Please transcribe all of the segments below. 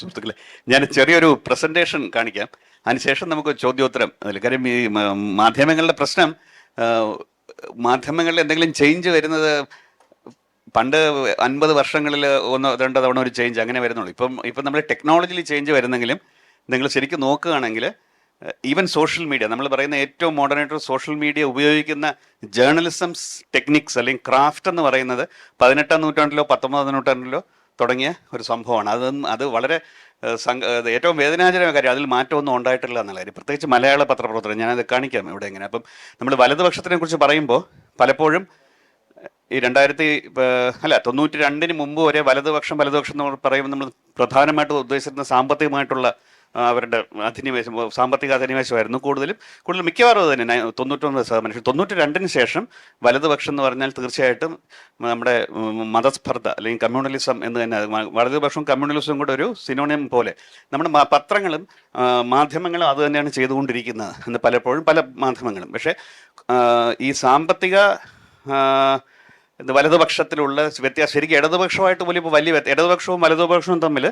സുഹൃത്തുക്കളെ ഞാൻ ചെറിയൊരു പ്രസന്റേഷൻ കാണിക്കാം. അതിനുശേഷം നമുക്ക് ചോദ്യോത്തരം അതിൽ കാര്യം ഈ മാധ്യമങ്ങളുടെ പ്രശ്നം മാധ്യമങ്ങളിൽ എന്തെങ്കിലും ചേഞ്ച് വരുന്നത് പണ്ട് അൻപത് വർഷങ്ങളിൽ ഒന്ന് രണ്ട് തവണ ഒരു ചേഞ്ച് അങ്ങനെ വരുന്നുള്ളൂ. ഇപ്പം ഇപ്പം നമ്മൾ ടെക്നോളജിയിൽ ചേഞ്ച് വരുന്നെങ്കിലും നിങ്ങൾ ശരിക്കും നോക്കുകയാണെങ്കിൽ ഈവൻ സോഷ്യൽ മീഡിയ നമ്മൾ പറയുന്ന ഏറ്റവും മോഡേണായിട്ട് സോഷ്യൽ മീഡിയ ഉപയോഗിക്കുന്ന ജേർണലിസം ടെക്നിക്സ് അല്ലെങ്കിൽ ക്രാഫ്റ്റ് എന്ന് പറയുന്നത് പതിനെട്ടാം നൂറ്റാണ്ടിലോ പത്തൊമ്പതാം നൂറ്റാണ്ടിലോ തുടങ്ങിയ ഒരു സംഭവമാണ്. അത് അത് വളരെ ഏറ്റവും വേദനാജനകമായ കാര്യം. അതിൽ മാറ്റമൊന്നും ഉണ്ടായിട്ടില്ല എന്നുള്ള കാര്യം. പ്രത്യേകിച്ച് മലയാള പത്രപ്രവർത്തനം ഞാനത് കാണിക്കാം ഇവിടെ എങ്ങനെ. അപ്പം നമ്മൾ വലതുപക്ഷത്തിനെ കുറിച്ച് പറയുമ്പോൾ പലപ്പോഴും ഈ രണ്ടായിരത്തി അല്ല തൊണ്ണൂറ്റി രണ്ടിന് മുമ്പ് വരെ വലതുപക്ഷം വലതുപക്ഷം എന്ന് പറയുമ്പോൾ നമ്മൾ പ്രധാനമായിട്ടും ഉദ്ദേശിച്ചിരുന്ന സാമ്പത്തികമായിട്ടുള്ള അവരുടെ അധിനിവേശം സാമ്പത്തിക അധിനിവേശമായിരുന്നു കൂടുതലും. കൂടുതൽ മിക്കവാറും അത് തന്നെ തൊണ്ണൂറ്റൊമ്പത് ശതമാനം. തൊണ്ണൂറ്റി രണ്ടിന് ശേഷം വലതുപക്ഷം എന്ന് പറഞ്ഞാൽ തീർച്ചയായിട്ടും നമ്മുടെ മതസ്പർദ്ധ അല്ലെങ്കിൽ കമ്മ്യൂണലിസം എന്ന് തന്നെ വലതുപക്ഷവും കമ്മ്യൂണലിസവും കൂടെ ഒരു സിനോണിയം പോലെ. നമ്മുടെ പത്രങ്ങളും മാധ്യമങ്ങളും അത് തന്നെയാണ് ചെയ്തുകൊണ്ടിരിക്കുന്നത് എന്ന് പലപ്പോഴും പല മാധ്യമങ്ങളും. പക്ഷേ ഈ സാമ്പത്തിക വലതുപക്ഷത്തിലുള്ള വ്യത്യാസം ശരിക്കും ഇടതുപക്ഷമായിട്ട് പോലും ഇപ്പോൾ വലിയ ഇടതുപക്ഷവും വലതുപക്ഷവും തമ്മിൽ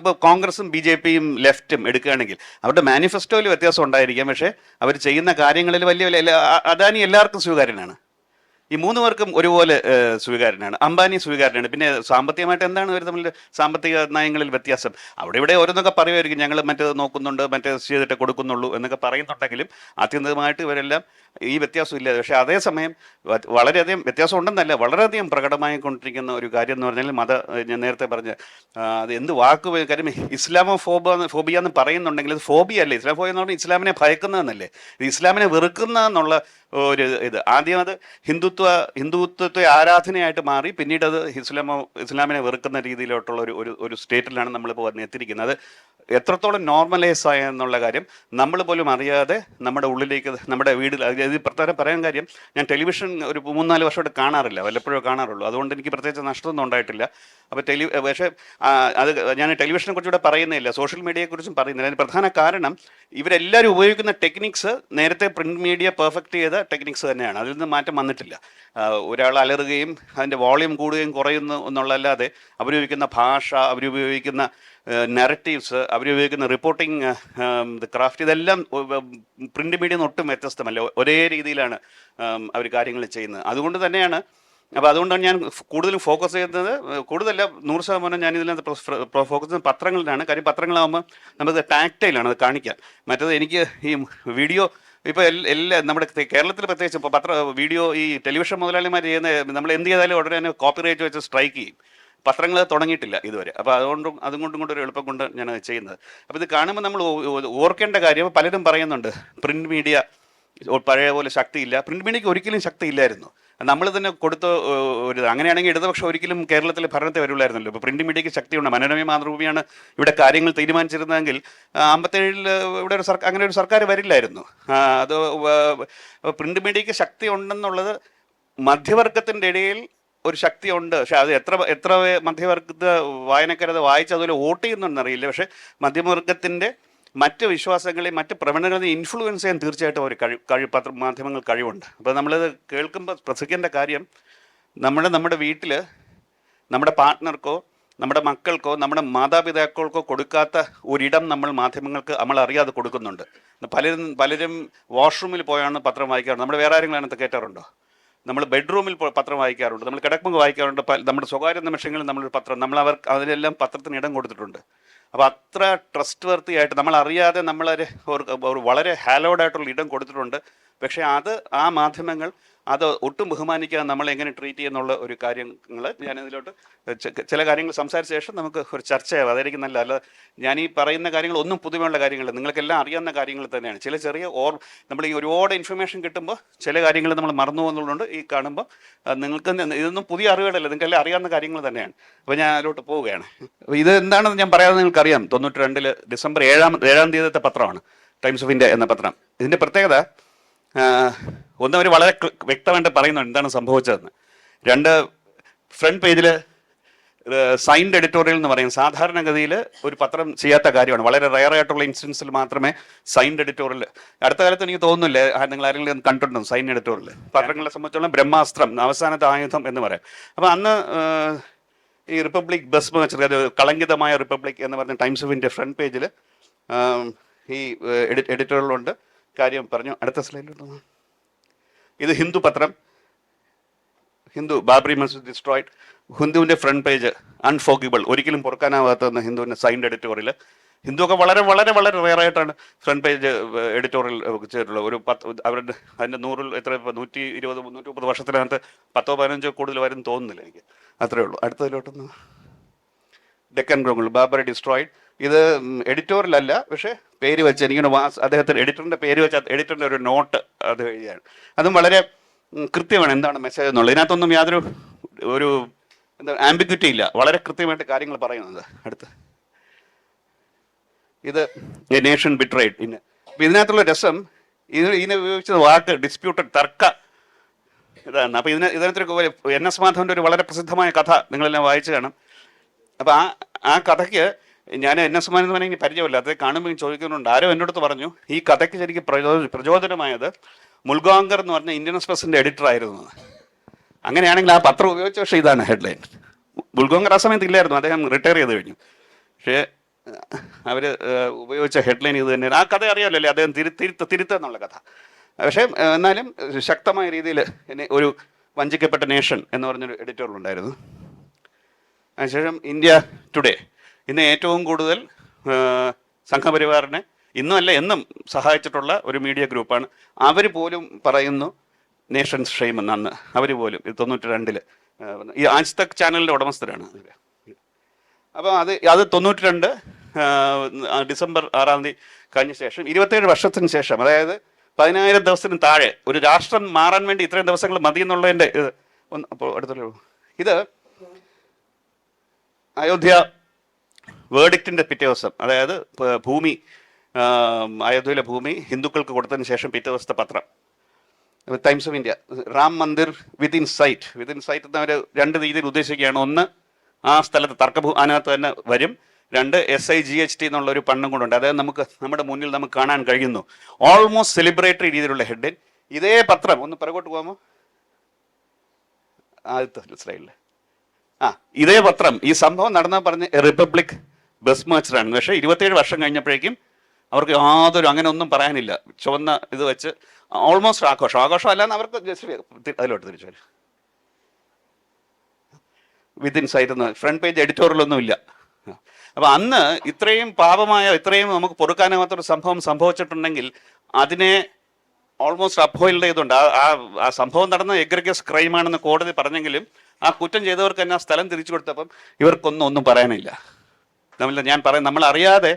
ഇപ്പോൾ കോൺഗ്രസും ബി ജെ പിയും ലെഫ്റ്റും എടുക്കുകയാണെങ്കിൽ അവരുടെ മാനിഫെസ്റ്റോയിൽ വ്യത്യാസം ഉണ്ടായിരിക്കാം. പക്ഷേ അവർ ചെയ്യുന്ന കാര്യങ്ങളിൽ വലിയ വലിയ അദാനി എല്ലാവർക്കും സ്വീകാര്യനാണ്. ഈ മൂന്ന് പേർക്കും ഒരുപോലെ സ്വീകാര്യനാണ്. അംബാനി സ്വീകാര്യനാണ്. പിന്നെ സാമ്പത്തികമായിട്ട് എന്താണ് ഇവർ തമ്മിൽ സാമ്പത്തിക നയങ്ങളിൽ വ്യത്യാസം? അവിടെ ഇവിടെ ഓരോന്നൊക്കെ പറയുമായിരിക്കും. ഞങ്ങൾ മറ്റേത് നോക്കുന്നുണ്ട് മറ്റേ ചെയ്തിട്ട് കൊടുക്കുന്നുള്ളൂ എന്നൊക്കെ പറയുന്നുണ്ടെങ്കിലും ആത്യന്തികമായിട്ട് ഇവരെല്ലാം ഈ വ്യത്യാസം ഇല്ല. പക്ഷേ അതേസമയം വളരെയധികം വ്യത്യാസം ഉണ്ടെന്നല്ല വളരെയധികം പ്രകടമായി കൊണ്ടിരിക്കുന്ന ഒരു കാര്യം എന്ന് പറഞ്ഞാൽ മത ഞാൻ നേരത്തെ പറഞ്ഞ അത് എന്ത് വാക്ക് കാര്യം ഇസ്ലാമോ ഫോബ ഫോബിയ എന്ന് പറയുന്നുണ്ടെങ്കിൽ അത് ഫോബിയ അല്ലേ? ഇസ്ലാം ഫോബിയ എന്ന് പറഞ്ഞാൽ ഇസ്ലാമിനെ ഭയക്കുന്നതെന്നല്ലേ? ഇസ്ലാമിനെ വെറുക്കുന്ന എന്നുള്ള ഒരു ഇത്. ആദ്യം അത് ഹിന്ദുത്വ ഹിന്ദുത്വത്തെ ആരാധനയായിട്ട് മാറി പിന്നീട് അത് ഇസ്ലാമോ ഇസ്ലാമിനെ വെറുക്കുന്ന രീതിയിലോട്ടുള്ള ഒരു ഒരു സ്റ്റേറ്റിലാണ് നമ്മളിപ്പോൾ വന്ന് എത്തിയിരിക്കുന്നത്. എത്രത്തോളം നോർമലൈസ് ആയ എന്നുള്ള കാര്യം നമ്മൾ പോലും അറിയാതെ നമ്മുടെ ഉള്ളിലേക്ക് നമ്മുടെ വീട്ടിൽ അത് ഇത് പ്രത്യേകം പറയാൻ കാര്യം ഞാൻ ടെലിവിഷൻ ഒരു മൂന്നാൽ വർഷമായിട്ട് കാണാറില്ല വല്ലപ്പോഴും കാണാറുള്ളൂ. അതുകൊണ്ട് എനിക്ക് പ്രത്യേകിച്ച് നഷ്ടമൊന്നും ഉണ്ടായിട്ടില്ല. അപ്പോൾ ടെലി പക്ഷേ അത് ഞാൻ ടെലിവിഷനെ കുറിച്ചുകൂടെ പറയുന്നില്ല സോഷ്യൽ മീഡിയയെക്കുറിച്ചും പറയുന്നില്ല. അതിന് പ്രധാന കാരണം ഇവരെല്ലാവരും ഉപയോഗിക്കുന്ന ടെക്നിക്സ് നേരത്തെ പ്രിന്റ് മീഡിയ പെർഫെക്റ്റ് ചെയ്ത ടെക്നിക്സ് തന്നെയാണ്. അതിൽ നിന്ന് മാറ്റം വന്നിട്ടില്ല. ഒരാൾ അലറുകയും അതിന്റെ വോളിയം കൂടുകയും കുറയുന്നു എന്നുള്ളതല്ലാതെ അവരുപയോഗിക്കുന്ന ഭാഷ അവരുപയോഗിക്കുന്ന നെററ്റീവ്സ് അവരുപയോഗിക്കുന്ന റിപ്പോർട്ടിംഗ് ക്രാഫ്റ്റ് ഇതെല്ലാം പ്രിന്റ് മീഡിയ ഒട്ടും വ്യത്യസ്തമല്ല. ഒരേ രീതിയിലാണ് അവർ കാര്യങ്ങൾ ചെയ്യുന്നത്. അതുകൊണ്ട് തന്നെയാണ് അപ്പോൾ അതുകൊണ്ടാണ് ഞാൻ കൂടുതലും ഫോക്കസ് ചെയ്യുന്നത്. കൂടുതലല്ല നൂറ് ശതമാനം ഞാൻ ഇതിനകത്ത് ഫോക്കസ് ചെയ്യുന്നത് പത്രങ്ങളിലാണ്. കാര്യം പത്രങ്ങളാകുമ്പോൾ നമുക്ക് ടാക്റ്റൈലാണ് അത് കാണിക്കാൻ മറ്റത് എനിക്ക് ഈ വീഡിയോ ഇപ്പോൾ എല്ലാ നമ്മുടെ കേരളത്തിൽ പ്രത്യേകിച്ച് ഇപ്പോൾ പത്ര വീഡിയോ ഈ ടെലിവിഷൻ മുതലാളിമാർ ചെയ്യുന്ന നമ്മൾ എന്ത് ചെയ്താലും ഉടനെ തന്നെ കോപ്പി കോപ്പിറൈറ്റ് വെച്ച് സ്ട്രൈക്ക് ചെയ്യും. പത്രങ്ങൾ തുടങ്ങിയിട്ടില്ല ഇതുവരെ. അപ്പോൾ അതുകൊണ്ടും അതുകൊണ്ടും കൊണ്ട് ഒരു എളുപ്പം കൊണ്ട് ഞാൻ അത് ചെയ്യുന്നത്. അപ്പോൾ ഇത് കാണുമ്പോൾ നമ്മൾ ഓർക്കേണ്ട കാര്യം പലരും പറയുന്നുണ്ട് പ്രിന്റ് മീഡിയ പഴയ പോലെ ശക്തിയില്ല. പ്രിന്റ് മീഡിയയ്ക്ക് ഒരിക്കലും ശക്തിയില്ലായിരുന്നു. നമ്മൾ തന്നെ കൊടുത്ത ഒരു അങ്ങനെയാണെങ്കിൽ ഇടതുപക്ഷം ഒരിക്കലും കേരളത്തിൽ ഭരണത്തെ വരുള്ളായിരുന്നല്ലോ ഇപ്പോൾ പ്രിന്റ് മീഡിയയ്ക്ക് ശക്തിയുണ്ട്. മനോരമ മാതൃഭൂമിയാണ് ഇവിടെ കാര്യങ്ങൾ തീരുമാനിച്ചിരുന്നതെങ്കിൽ അമ്പത്തേഴിൽ ഇവിടെ ഒരു സർക്കാർ അങ്ങനെ ഒരു സർക്കാർ വരില്ലായിരുന്നു. അത് പ്രിന്റ് മീഡിയയ്ക്ക് ശക്തി ഉണ്ടെന്നുള്ളത് മധ്യവർഗത്തിന്റെ ഇടയിൽ ഒരു ശക്തിയുണ്ട്. പക്ഷെ അത് എത്ര എത്ര മധ്യവർഗ വായനക്കാരത് വായിച്ച് അതുപോലെ വോട്ട് ചെയ്യുന്നുണ്ടെന്നറിയില്ല പക്ഷെ മധ്യവർഗത്തിന്റെ മറ്റ് വിശ്വാസങ്ങളെയും മറ്റ് പ്രവണതകളെയും ഇൻഫ്ലുവൻസ് ചെയ്യാൻ തീർച്ചയായിട്ടും ഒരു കഴിവ് കഴിവ് പത്ര മാധ്യമങ്ങൾ കഴിവുണ്ട്. അപ്പോൾ നമ്മളിത് കേൾക്കുമ്പോൾ ശ്രദ്ധിക്കേണ്ട കാര്യം നമ്മൾ നമ്മുടെ വീട്ടിൽ നമ്മുടെ പാർട്ട്ണർക്കോ നമ്മുടെ മക്കൾക്കോ നമ്മുടെ മാതാപിതാക്കൾക്കോ കൊടുക്കാത്ത ഒരിടം നമ്മൾ മാധ്യമങ്ങൾക്ക് നമ്മൾ അറിയാതെ കൊടുക്കുന്നുണ്ട്. പലരും പലരും വാഷ്റൂമിൽ പോയാണ് പത്രം വായിക്കാറുണ്ട് നമ്മുടെ വേറെ ആരെങ്കിലും അതിനകത്ത് കയറ്റാറുണ്ടോ? നമ്മൾ ബെഡ്റൂമിൽ പത്രം വായിക്കാറുണ്ട്. നമ്മൾ കിടക്കുമ്പോൾ വായിക്കാറുണ്ട്. നമ്മുടെ സ്വകാര്യ നിമിഷങ്ങളിൽ നമ്മളൊരു പത്രം. നമ്മൾ അവർ അതിലെല്ലാം പത്രത്തിന് ഇടം കൊടുത്തിട്ടുണ്ട്. അപ്പോൾ അത്ര ട്രസ്റ്റ് വർത്തി ആയിട്ട് നമ്മൾ അറിയാതെ നമ്മളൊരു ഒരു വളരെ ഹാലോഡായിട്ടുള്ള ഇടം കൊടുത്തിട്ടുണ്ട്. പക്ഷേ അത് ആ മാധ്യമങ്ങൾ അത് ഒട്ടും ബഹുമാനിക്കാതെ നമ്മൾ എങ്ങനെ ട്രീറ്റ് ചെയ്യുന്നുള്ള ഒരു കാര്യങ്ങൾ ഞാൻ ഇതിലോട്ട് ചില കാര്യങ്ങൾ സംസാരിച്ച ശേഷം നമുക്ക് ഒരു ചർച്ചയാവും. അതായിരിക്കും നല്ല അല്ല ഞാൻ ഈ പറയുന്ന കാര്യങ്ങൾ ഒന്നും പുതുമയുള്ള കാര്യങ്ങളല്ല. നിങ്ങൾക്കെല്ലാം അറിയാവുന്ന കാര്യങ്ങൾ തന്നെയാണ്. ചില ചെറിയ ഓർ നമ്മൾ ഈ ഒരുപാട് ഇൻഫർമേഷൻ കിട്ടുമ്പോൾ ചില കാര്യങ്ങൾ നമ്മൾ മറന്നു പോകുന്നതുകൊണ്ട് ഈ കാണുമ്പോൾ നിങ്ങൾക്ക് ഇതൊന്നും പുതിയ അറിവുകളല്ല. നിങ്ങൾക്കെല്ലാം അറിയാവുന്ന കാര്യങ്ങൾ തന്നെയാണ്. അപ്പോൾ ഞാൻ അതിലോട്ട് പോവുകയാണ്. ഇത് എന്താണെന്ന് ഞാൻ പറയാതെ നിങ്ങൾക്കറിയാം. തൊണ്ണൂറ്റി രണ്ടിൽ ഡിസംബർ ഏഴാം ഏഴാം തീയതിത്തെ പത്രമാണ്. ടൈംസ് ഓഫ് ഇന്ത്യ എന്ന പത്രം. ഇതിന്റെ പ്രത്യേകത ഒന്ന് അവർ വളരെ വ്യക്തമായിട്ട് പറയുന്നുണ്ട് എന്താണ് സംഭവിച്ചതെന്ന്. രണ്ട് ഫ്രണ്ട് പേജിൽ സൈൻഡ് എഡിറ്റോറിയൽ എന്ന് പറയും. സാധാരണഗതിയിൽ ഒരു പത്രം ചെയ്യാത്ത കാര്യമാണ്. വളരെ റയർ ആയിട്ടുള്ള ഇൻസ്റ്റൻസിൽ മാത്രമേ സൈൻഡ് എഡിറ്റോറിയൽ അടുത്ത കാലത്ത് എനിക്ക് തോന്നുന്നില്ല നിങ്ങൾ ആരെങ്കിലും കണ്ടിട്ടുണ്ടോ സൈൻ എഡിറ്റോറിയൽ പത്രങ്ങളെ സംബന്ധിച്ചോളം ബ്രഹ്മാസ്ത്രം അവസാനത്തെ ആയുധം എന്ന് പറയാം. അപ്പോൾ അന്ന് ഈ റിപ്പബ്ലിക് ബസ് വെച്ചിട്ട് കളങ്കിതമായ റിപ്പബ്ലിക് എന്ന് പറഞ്ഞ ടൈംസ് ഓഫ് ഇന്ത്യ ഫ്രണ്ട് പേജിൽ ഈ എഡിറ്റോറിയലുണ്ട് കാര്യം പറഞ്ഞു. അടുത്ത സ്ലൈഡിലോട്ട് ഇത് ഹിന്ദു പത്രം. ഹിന്ദു ബാബറി മസ്ജിദ് ഡിസ്ട്രോയിഡ് ഹിന്ദുവിന്റെ ഫ്രണ്ട് പേജ് അൺഫോഗിബിൾ ഒരിക്കലും പൊറുക്കാനാവാത്ത ഹിന്ദുവിന്റെ സൈൻഡ് എഡിറ്റോറിയൽ ഹിന്ദു ഒക്കെ വളരെ വളരെ വളരെ റെയറായിട്ടാണ് ഫ്രണ്ട് പേജ് എഡിറ്റോറിയൽ ചെയ്തിട്ടുള്ളത് ഒരു പത്ത് അവരുടെ അതിന്റെ നൂറിൽ എത്ര ഇപ്പോൾ നൂറ്റി ഇരുപത് മുന്നൂറ്റി മുപ്പത് വർഷത്തിനകത്ത് പത്തോ പതിനഞ്ചോ കൂടുതൽ വരും തോന്നുന്നില്ല എനിക്ക്. അത്രയേ ഉള്ളൂ. അടുത്തതിലോട്ടൊന്ന്. ഡെക്കൻ ഗ്രോങ്ങൾ ബാബറി ഡിസ്ട്രോയിഡ് ഇത് എഡിറ്റോറിയൽ അല്ല പക്ഷേ പേര് വെച്ച് എനിക്കൊന്ന് വാസ് അദ്ദേഹത്തിന് എഡിറ്ററിന്റെ പേര് വെച്ച് എഡിറ്ററിന്റെ ഒരു നോട്ട് അത് എഴുതിയാണ്. അതും വളരെ കൃത്യമാണ് എന്താണ് മെസ്സേജ് എന്നുള്ളത്. ഇതിനകത്തൊന്നും യാതൊരു ഒരു എന്താ ആംബിഗ്വിറ്റി ഇല്ല. വളരെ കൃത്യമായിട്ട് കാര്യങ്ങൾ പറയുന്നത് അടുത്ത്. ഇത് എ നേഷൻ ബിട്രേഡ് ഇന്ന്. അപ്പൊ ഇതിനകത്തുള്ള രസം ഇത് ഇതിനെ ഉപയോഗിച്ചത് വാക്ക് ഡിസ്പ്യൂട്ടഡ് തർക്ക ഇതാണ്. അപ്പോൾ ഇതിന് ഇതിനകത്തൊരു എൻ എസ് മാധവന്റെ ഒരു വളരെ പ്രസിദ്ധമായ കഥ നിങ്ങളെല്ലാം വായിച്ചു കാണും. അപ്പോൾ ആ ആ കഥയ്ക്ക് ഞാൻ എൻ എസ് മാധവനെ എനിക്ക് പരിചയമില്ല. അത് കാണുമ്പോൾ ചോദിക്കുന്നുണ്ട് ആരോ അടുത്ത് പറഞ്ഞു ഈ കഥയ്ക്ക് ശരിക്കും പ്രചോ പ്രചോദനമായത് മുൽഗാങ്കർ എന്ന് പറഞ്ഞ ഇന്ത്യൻ എക്സ്പ്രസിന്റെ എഡിറ്റർ ആയിരുന്നു അങ്ങനെയാണെങ്കിൽ ആ പത്രം ഉപയോഗിച്ച പക്ഷേ ഇതാണ് ഹെഡ്ലൈൻ. മുൽഗാങ്കർ ആ സമയത്ത് ഇല്ലായിരുന്നു. അദ്ദേഹം റിട്ടയർ ചെയ്ത് കഴിഞ്ഞു. പക്ഷേ അവർ ഉപയോഗിച്ച ഹെഡ്ലൈൻ ഇത് തന്നെയാണ്. ആ കഥ അറിയാമല്ലോ അദ്ദേഹം തിരു തിരുത്ത എന്നുള്ള കഥ. പക്ഷേ എന്നാലും ശക്തമായ രീതിയിൽ എന്നെ ഒരു വഞ്ചിക്കപ്പെട്ട നേഷൻ എന്ന് പറഞ്ഞൊരു എഡിറ്റോറിയലുണ്ടായിരുന്നു അതിനുശേഷം ഇന്ത്യ ടുഡേ ഇന്ന് ഏറ്റവും കൂടുതൽ സംഘപരിവാറിനെ ഇന്നുമല്ല എന്നും സഹായിച്ചിട്ടുള്ള ഒരു മീഡിയ ഗ്രൂപ്പാണ്. അവർ പോലും പറയുന്നു നേഷൻസ് ഷെയിം എന്ന് അന്ന് അവർ പോലും തൊണ്ണൂറ്റി രണ്ടിൽ ഈ ആജ്തക് ചാനലിന്റെ ഉടമസ്ഥരാണ് അപ്പോൾ അത് അത് തൊണ്ണൂറ്റി രണ്ട് ഡിസംബർ ആറാം തീയതി കഴിഞ്ഞ ശേഷം ഇരുപത്തേഴ് വർഷത്തിന് ശേഷം അതായത് പതിനായിരം ദിവസത്തിന് താഴെ ഒരു രാഷ്ട്രം മാറാൻ വേണ്ടി ഇത്രയും ദിവസങ്ങൾ മതി എന്നുള്ളതിന്റെ ഇത് ഒന്ന് അപ്പോൾ അടുത്തുള്ളൂ ഇത് അയോധ്യ വേർഡിക്റ്റിന്റെ പിറ്റേ ദിവസം അതായത് ഭൂമി അയോധ്യയിലെ ഭൂമി ഹിന്ദുക്കൾക്ക് കൊടുത്തതിന് ശേഷം പിറ്റേ ദിവസത്തെ പത്രം Times of India. Ram Mandir within sight. Within sight എന്ന് അവർ രണ്ട് രീതിയിൽ ഉദ്ദേശിക്കുകയാണ്. ഒന്ന് ആ സ്ഥലത്ത് തർക്കഭൂ അതിനകത്ത് തന്നെ വരും. രണ്ട് S I G H T എന്നുള്ള ഒരു പണ്ണും കൊണ്ടുണ്ട് അതായത് നമുക്ക് നമ്മുടെ മുന്നിൽ നമുക്ക് കാണാൻ കഴിയുന്നു. ഓൾമോസ്റ്റ് സെലിബ്രേറ്ററി രീതിയിലുള്ള ഹെഡിൻ ഇതേ പത്രം ഒന്ന് പിറകോട്ട് പോകാമോ? ആദ്യത്തെ സ്ലൈഡിൽ ആ ഇതേ പത്രം. ഈ സംഭവം നടന്ന പറഞ്ഞ റിപ്പബ്ലിക് ബസ് മാച്ചറാണ് പക്ഷേ ഇരുപത്തേഴ് വർഷം കഴിഞ്ഞപ്പോഴേക്കും അവർക്ക് യാതൊരു അങ്ങനെ ഒന്നും പറയാനില്ല. ചുവന്ന ഇത് വെച്ച് ഓൾമോസ്റ്റ് ആഘോഷം. ആഘോഷം അല്ലാന്ന് അവർക്ക് ജസ്റ്റ് അതിലോട്ട് തിരിച്ചു വരും. വിത്തിൻ സൈറ്റ് എന്ന് ഫ്രണ്ട് പേജ് എഡിറ്റോറിയലൊന്നും ഇല്ല. അന്ന് ഇത്രയും പാപമായ ഇത്രയും നമുക്ക് പൊറുക്കാനാവാത്തൊരു സംഭവം സംഭവിച്ചിട്ടുണ്ടെങ്കിൽ അതിനെ ഓൾമോസ്റ്റ് അപ്പോയിൽഡ് ചെയ്തുകൊണ്ട് ആ ആ സംഭവം നടന്ന എഗ്രഗസ് ക്രൈമാണെന്ന് കോടതി പറഞ്ഞെങ്കിലും ആ കുറ്റം ചെയ്തവർക്ക് തന്നെ ആ സ്ഥലം തിരിച്ചു കൊടുത്തപ്പം ഇവർക്കൊന്നും ഒന്നും പറയാനില്ല. നമ്മൾ ഞാൻ പറയാം നമ്മൾ അറിയാതെ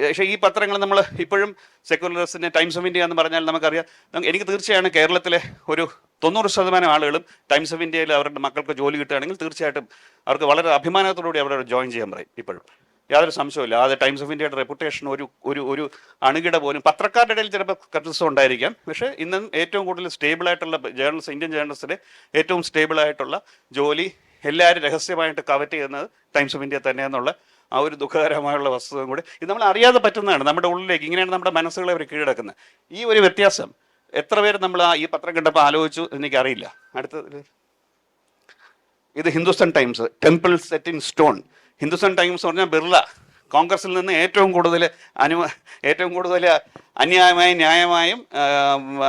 പക്ഷേ ഈ പത്രങ്ങൾ നമ്മൾ ഇപ്പോഴും സെക്യുലറിസ്റ്റിന്റെ ടൈംസ് ഓഫ് ഇന്ത്യ എന്ന് പറഞ്ഞാൽ നമുക്കറിയാം. എനിക്ക് തീർച്ചയാണ് കേരളത്തിലെ ഒരു തൊണ്ണൂറ് ശതമാനം ആളുകളും ടൈംസ് ഓഫ് ഇന്ത്യയിൽ അവരുടെ മക്കൾക്ക് ജോലി കിട്ടുകയാണെങ്കിൽ തീർച്ചയായിട്ടും അവർക്ക് വളരെ അഭിമാനത്തോടുകൂടി അവർ ജോയിൻ ചെയ്യാൻ പറയും ഇപ്പോഴും. യാതൊരു സംശയമില്ല അത് ടൈംസ് ഓഫ് ഇന്ത്യയുടെ റെപ്യൂട്ടേഷൻ ഒരു ഒരു ഒരു അണുകിട പോലും പത്രക്കാരുടെ ഇടയിൽ ചിലപ്പോൾ കർത്തൃത്വം ഉണ്ടായിരിക്കാം. പക്ഷേ ഇന്നും ഏറ്റവും കൂടുതൽ സ്റ്റേബിളായിട്ടുള്ള ജേർണലിസ്റ്റ് ഇന്ത്യൻ ജേർണലിസ്റ്റിലെ ഏറ്റവും സ്റ്റേബിളായിട്ടുള്ള ജോലി എല്ലാവരും രഹസ്യമായിട്ട് കവറ്റ് ചെയ്യുന്നത് ടൈംസ് ഓഫ് ഇന്ത്യ തന്നെയെന്നുള്ള ആ ഒരു ദുഃഖകരമായുള്ള വസ്തുതയും കൂടി. ഇത് നമ്മൾ അറിയാതെ പറ്റുന്നതാണ്. നമ്മുടെ ഉള്ളിലേക്ക് ഇങ്ങനെയാണ് നമ്മുടെ മനസ്സുകളെ അവർ കീഴടക്കുന്നത്. ഈ ഒരു വ്യത്യാസം എത്ര പേര് നമ്മൾ ആ ഈ പത്രം കണ്ടപ്പോൾ ആലോചിച്ചു എനിക്കറിയില്ല. അടുത്ത ഇത്. Hindustan Times. Temple set in stone. Hindustan Times പറഞ്ഞാൽ ബിർള. കോൺഗ്രസിൽ നിന്ന് ഏറ്റവും കൂടുതൽ അനു ഏറ്റവും കൂടുതൽ അന്യായമായും ന്യായമായും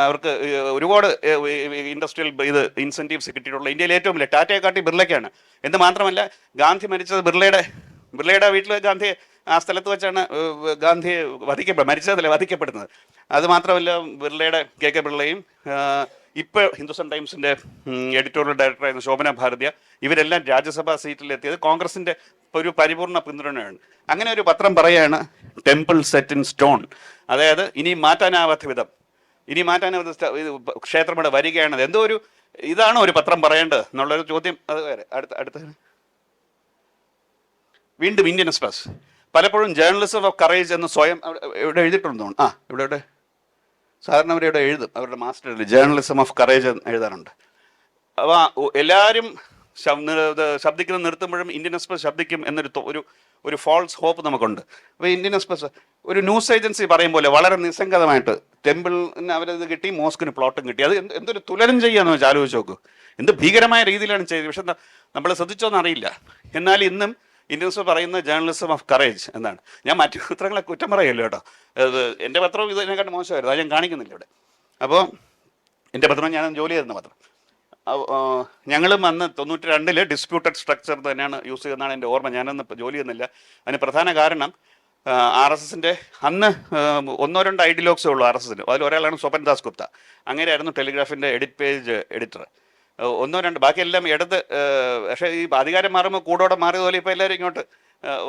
അവർക്ക് ഒരുപാട് ഇൻഡസ്ട്രിയൽ ഇത് ഇൻസെന്റീവ്സ് കിട്ടിയിട്ടുള്ള ഇന്ത്യയിൽ ഏറ്റവും വലിയ. ടാറ്റയെ കാട്ടി ബിർളയ്ക്കാണ്. എന്ന് മാത്രമല്ല ഗാന്ധി മരിച്ചത് ബിർളയുടെ ബിർളയുടെ വീട്ടിൽ ഗാന്ധി ആ സ്ഥലത്ത് വെച്ചാണ് ഗാന്ധി വധിക്കപ്പെടുന്നത് മരിച്ചതല്ല വധിക്കപ്പെടുന്നത്. അത് മാത്രമല്ല ബിർളയുടെ കെ കെ ബിർളയും ഇപ്പോൾ ഹിന്ദുസ്ഥാൻ ടൈംസിന്റെ എഡിറ്റോറിയൽ ഡയറക്ടറായിരുന്ന ശോഭന ഭാരതിയ ഇവരെല്ലാം രാജ്യസഭാ സീറ്റിലെത്തിയത് കോൺഗ്രസിന്റെ ഒരു പരിപൂർണ പിന്തുണയാണ്. അങ്ങനെ ഒരു പത്രം പറയുകയാണ് ടെമ്പിൾ സെറ്റ് ഇൻ സ്റ്റോൺ അതായത് ഇനി മാറ്റാനാവാത്ത വിധം ഇനി മാറ്റാനാവാത്ത ക്ഷേത്രം ഇവിടെ വരികയാണത്. എന്തോ ഒരു ഇതാണോ ഒരു പത്രം പറയേണ്ടത് എന്നുള്ളൊരു ചോദ്യം അത് വേറെ അടുത്ത അടുത്ത. വീണ്ടും ഇന്ത്യൻ എക്സ്പ്രസ്. പലപ്പോഴും ജേർണലിസം ഓഫ് കറേജ് എന്ന് സ്വയം ഇവിടെ എഴുതിയിട്ടുണ്ടോ ആ ഇവിടെ ഇവിടെ. സാധാരണ അവരിവിടെ എഴുതും. അവരുടെ മാസ്റ്ററിൽ ജേർണലിസം ഓഫ് കറേജ് എഴുതാറുണ്ട്. അപ്പോൾ എല്ലാവരും ശബ്ദിക്കുന്നത് നിർത്തുമ്പോഴും ഇന്ത്യൻ എക്സ്പ്രസ് ശബ്ദിക്കും എന്നൊരു ഒരു ഒരു ഫോൾസ് ഹോപ്പ് നമുക്കുണ്ട്. അപ്പോൾ ഇന്ത്യൻ എക്സ്പ്രസ് ഒരു ന്യൂസ് ഏജൻസി പറയും പോലെ വളരെ നിസ്സംഗതമായിട്ട് ടെമ്പിളിന് അവരത് കിട്ടി മോസ്കിന് പ്ലോട്ടും കിട്ടി. അത് എന്ത് എന്തൊരു തുലനം ചെയ്യാന്ന് വെച്ചാൽ ആലോചിച്ച് നോക്കൂ. എന്ത് ഭീകരമായ രീതിയിലാണ് ചെയ്തത്. പക്ഷെ നമ്മൾ ശ്രദ്ധിച്ചോന്നറിയില്ല. എന്നാൽ ഇന്നും ഇന്ത്യൻസ് പറയുന്ന ജേർണലിസം ഓഫ് കറേജ് എന്നാണ്. ഞാൻ മറ്റു പത്രങ്ങളെ കുറ്റം പറയല്ലോ കേട്ടോ. എന്റെ പത്രവും ഇതിനെക്കാട്ട് മോശമായിരുന്നു. അത് ഞാൻ കാണിക്കുന്നില്ല ഇവിടെ. അപ്പോൾ എന്റെ പത്രം ഞാൻ ജോലി ചെയ്തിരുന്ന പത്രം. ഞങ്ങളും അന്ന് തൊണ്ണൂറ്റി രണ്ടിൽ ഡിസ്പ്യൂട്ടഡ് സ്ട്രക്ചർ തന്നെയാണ് യൂസ് ചെയ്യുന്നതാണ് എന്റെ ഓർമ്മ. ഞാനന്ന് ജോലി ചെയ്യുന്നില്ല. അതിന് പ്രധാന കാരണം ആർ എസ് എസിന്റെ അന്ന് ഒന്നോ രണ്ട് ഐഡിയോക്സേ ഉള്ളൂ ആർ എസ് എസിന് അതിൽ ഒരാളാണ് സ്വപൻ ദാസ് ഗുപ്ത. അങ്ങനെയായിരുന്നു ടെലിഗ്രാഫിന്റെ എഡിറ്റ് പേജ് എഡിറ്റർ ഒന്നോ രണ്ട് ബാക്കിയെല്ലാം ഇടത് പക്ഷേ ഈ അധികാരം മാറുമ്പോൾ കൂടോടെ മാറിയതുപോലെ ഇപ്പോൾ എല്ലാവരും ഇങ്ങോട്ട്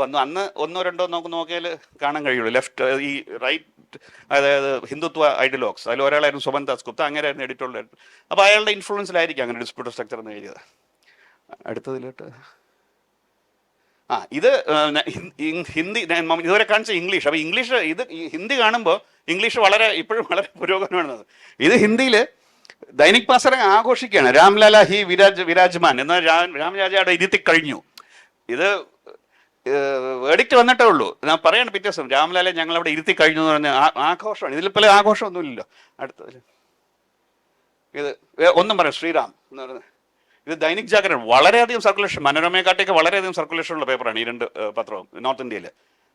വന്നു. അന്ന് ഒന്നോ രണ്ടോ നമുക്ക് നോക്കിയാൽ കാണാൻ കഴിയുള്ളൂ. ലെഫ്റ്റ് ഈ റൈറ്റ് അതായത് ഹിന്ദുത്വ ഐഡിയോളോഗ്സ് അതിൽ ഒരാളായിരുന്നു സുമൻ ദാസ് ഗുപ്ത അങ്ങനെയായിരുന്നു എഡിറ്റോറിയൽ അപ്പോൾ അയാളുടെ ഇൻഫ്ലുവൻസിലായിരിക്കും അങ്ങനെ ഡിസ്പ്യൂട്ടർ സ്ട്രക്ചർ എന്ന് എഴുതിയത്. അടുത്തതിലോട്ട്. ആ ഇത് ഹിന്ദി ഇതുവരെ കാണിച്ച ഇംഗ്ലീഷ്. അപ്പോൾ ഇംഗ്ലീഷ് ഇത് ഹിന്ദി കാണുമ്പോൾ ഇംഗ്ലീഷ് വളരെ ഇപ്പോഴും വളരെ പുരോഗമനമാണ് ഇത് ഹിന്ദിയിൽ ദൈനിക് പാസറെ ആഘോഷിക്കുകയാണ്. രാംലാല ഹി വിരാജ് വിരാജ്മാൻ. എന്നാൽ രാം രാമരാജയുടെ ഇരുത്തി കഴിഞ്ഞു. ഇത് വേടിക്ക് വന്നിട്ടേ ഉള്ളൂ. ഞാൻ പറയാണ് പിറ്റേ ദിവസം രാംലാലെ ഞങ്ങൾ അവിടെ ഇരുത്തി കഴിഞ്ഞു എന്ന് പറഞ്ഞ ആഘോഷമാണ്. ഇതിൽ പല ആഘോഷമൊന്നുമില്ലല്ലോ. അടുത്തതിൽ ഇത്. ഒന്നും പറയാം. ശ്രീറാം എന്ന് പറയുന്നത് ഇത് ദൈനിക് ജാഗരൺ വളരെയധികം സർക്കുലേഷൻ മനോരമയെക്കാട്ടേക്ക് വളരെയധികം സർക്കുലേഷൻ ഉള്ള പേപ്പറാണ് ഈ രണ്ട് പത്രവും നോർത്ത് ഇന്ത്യയിൽ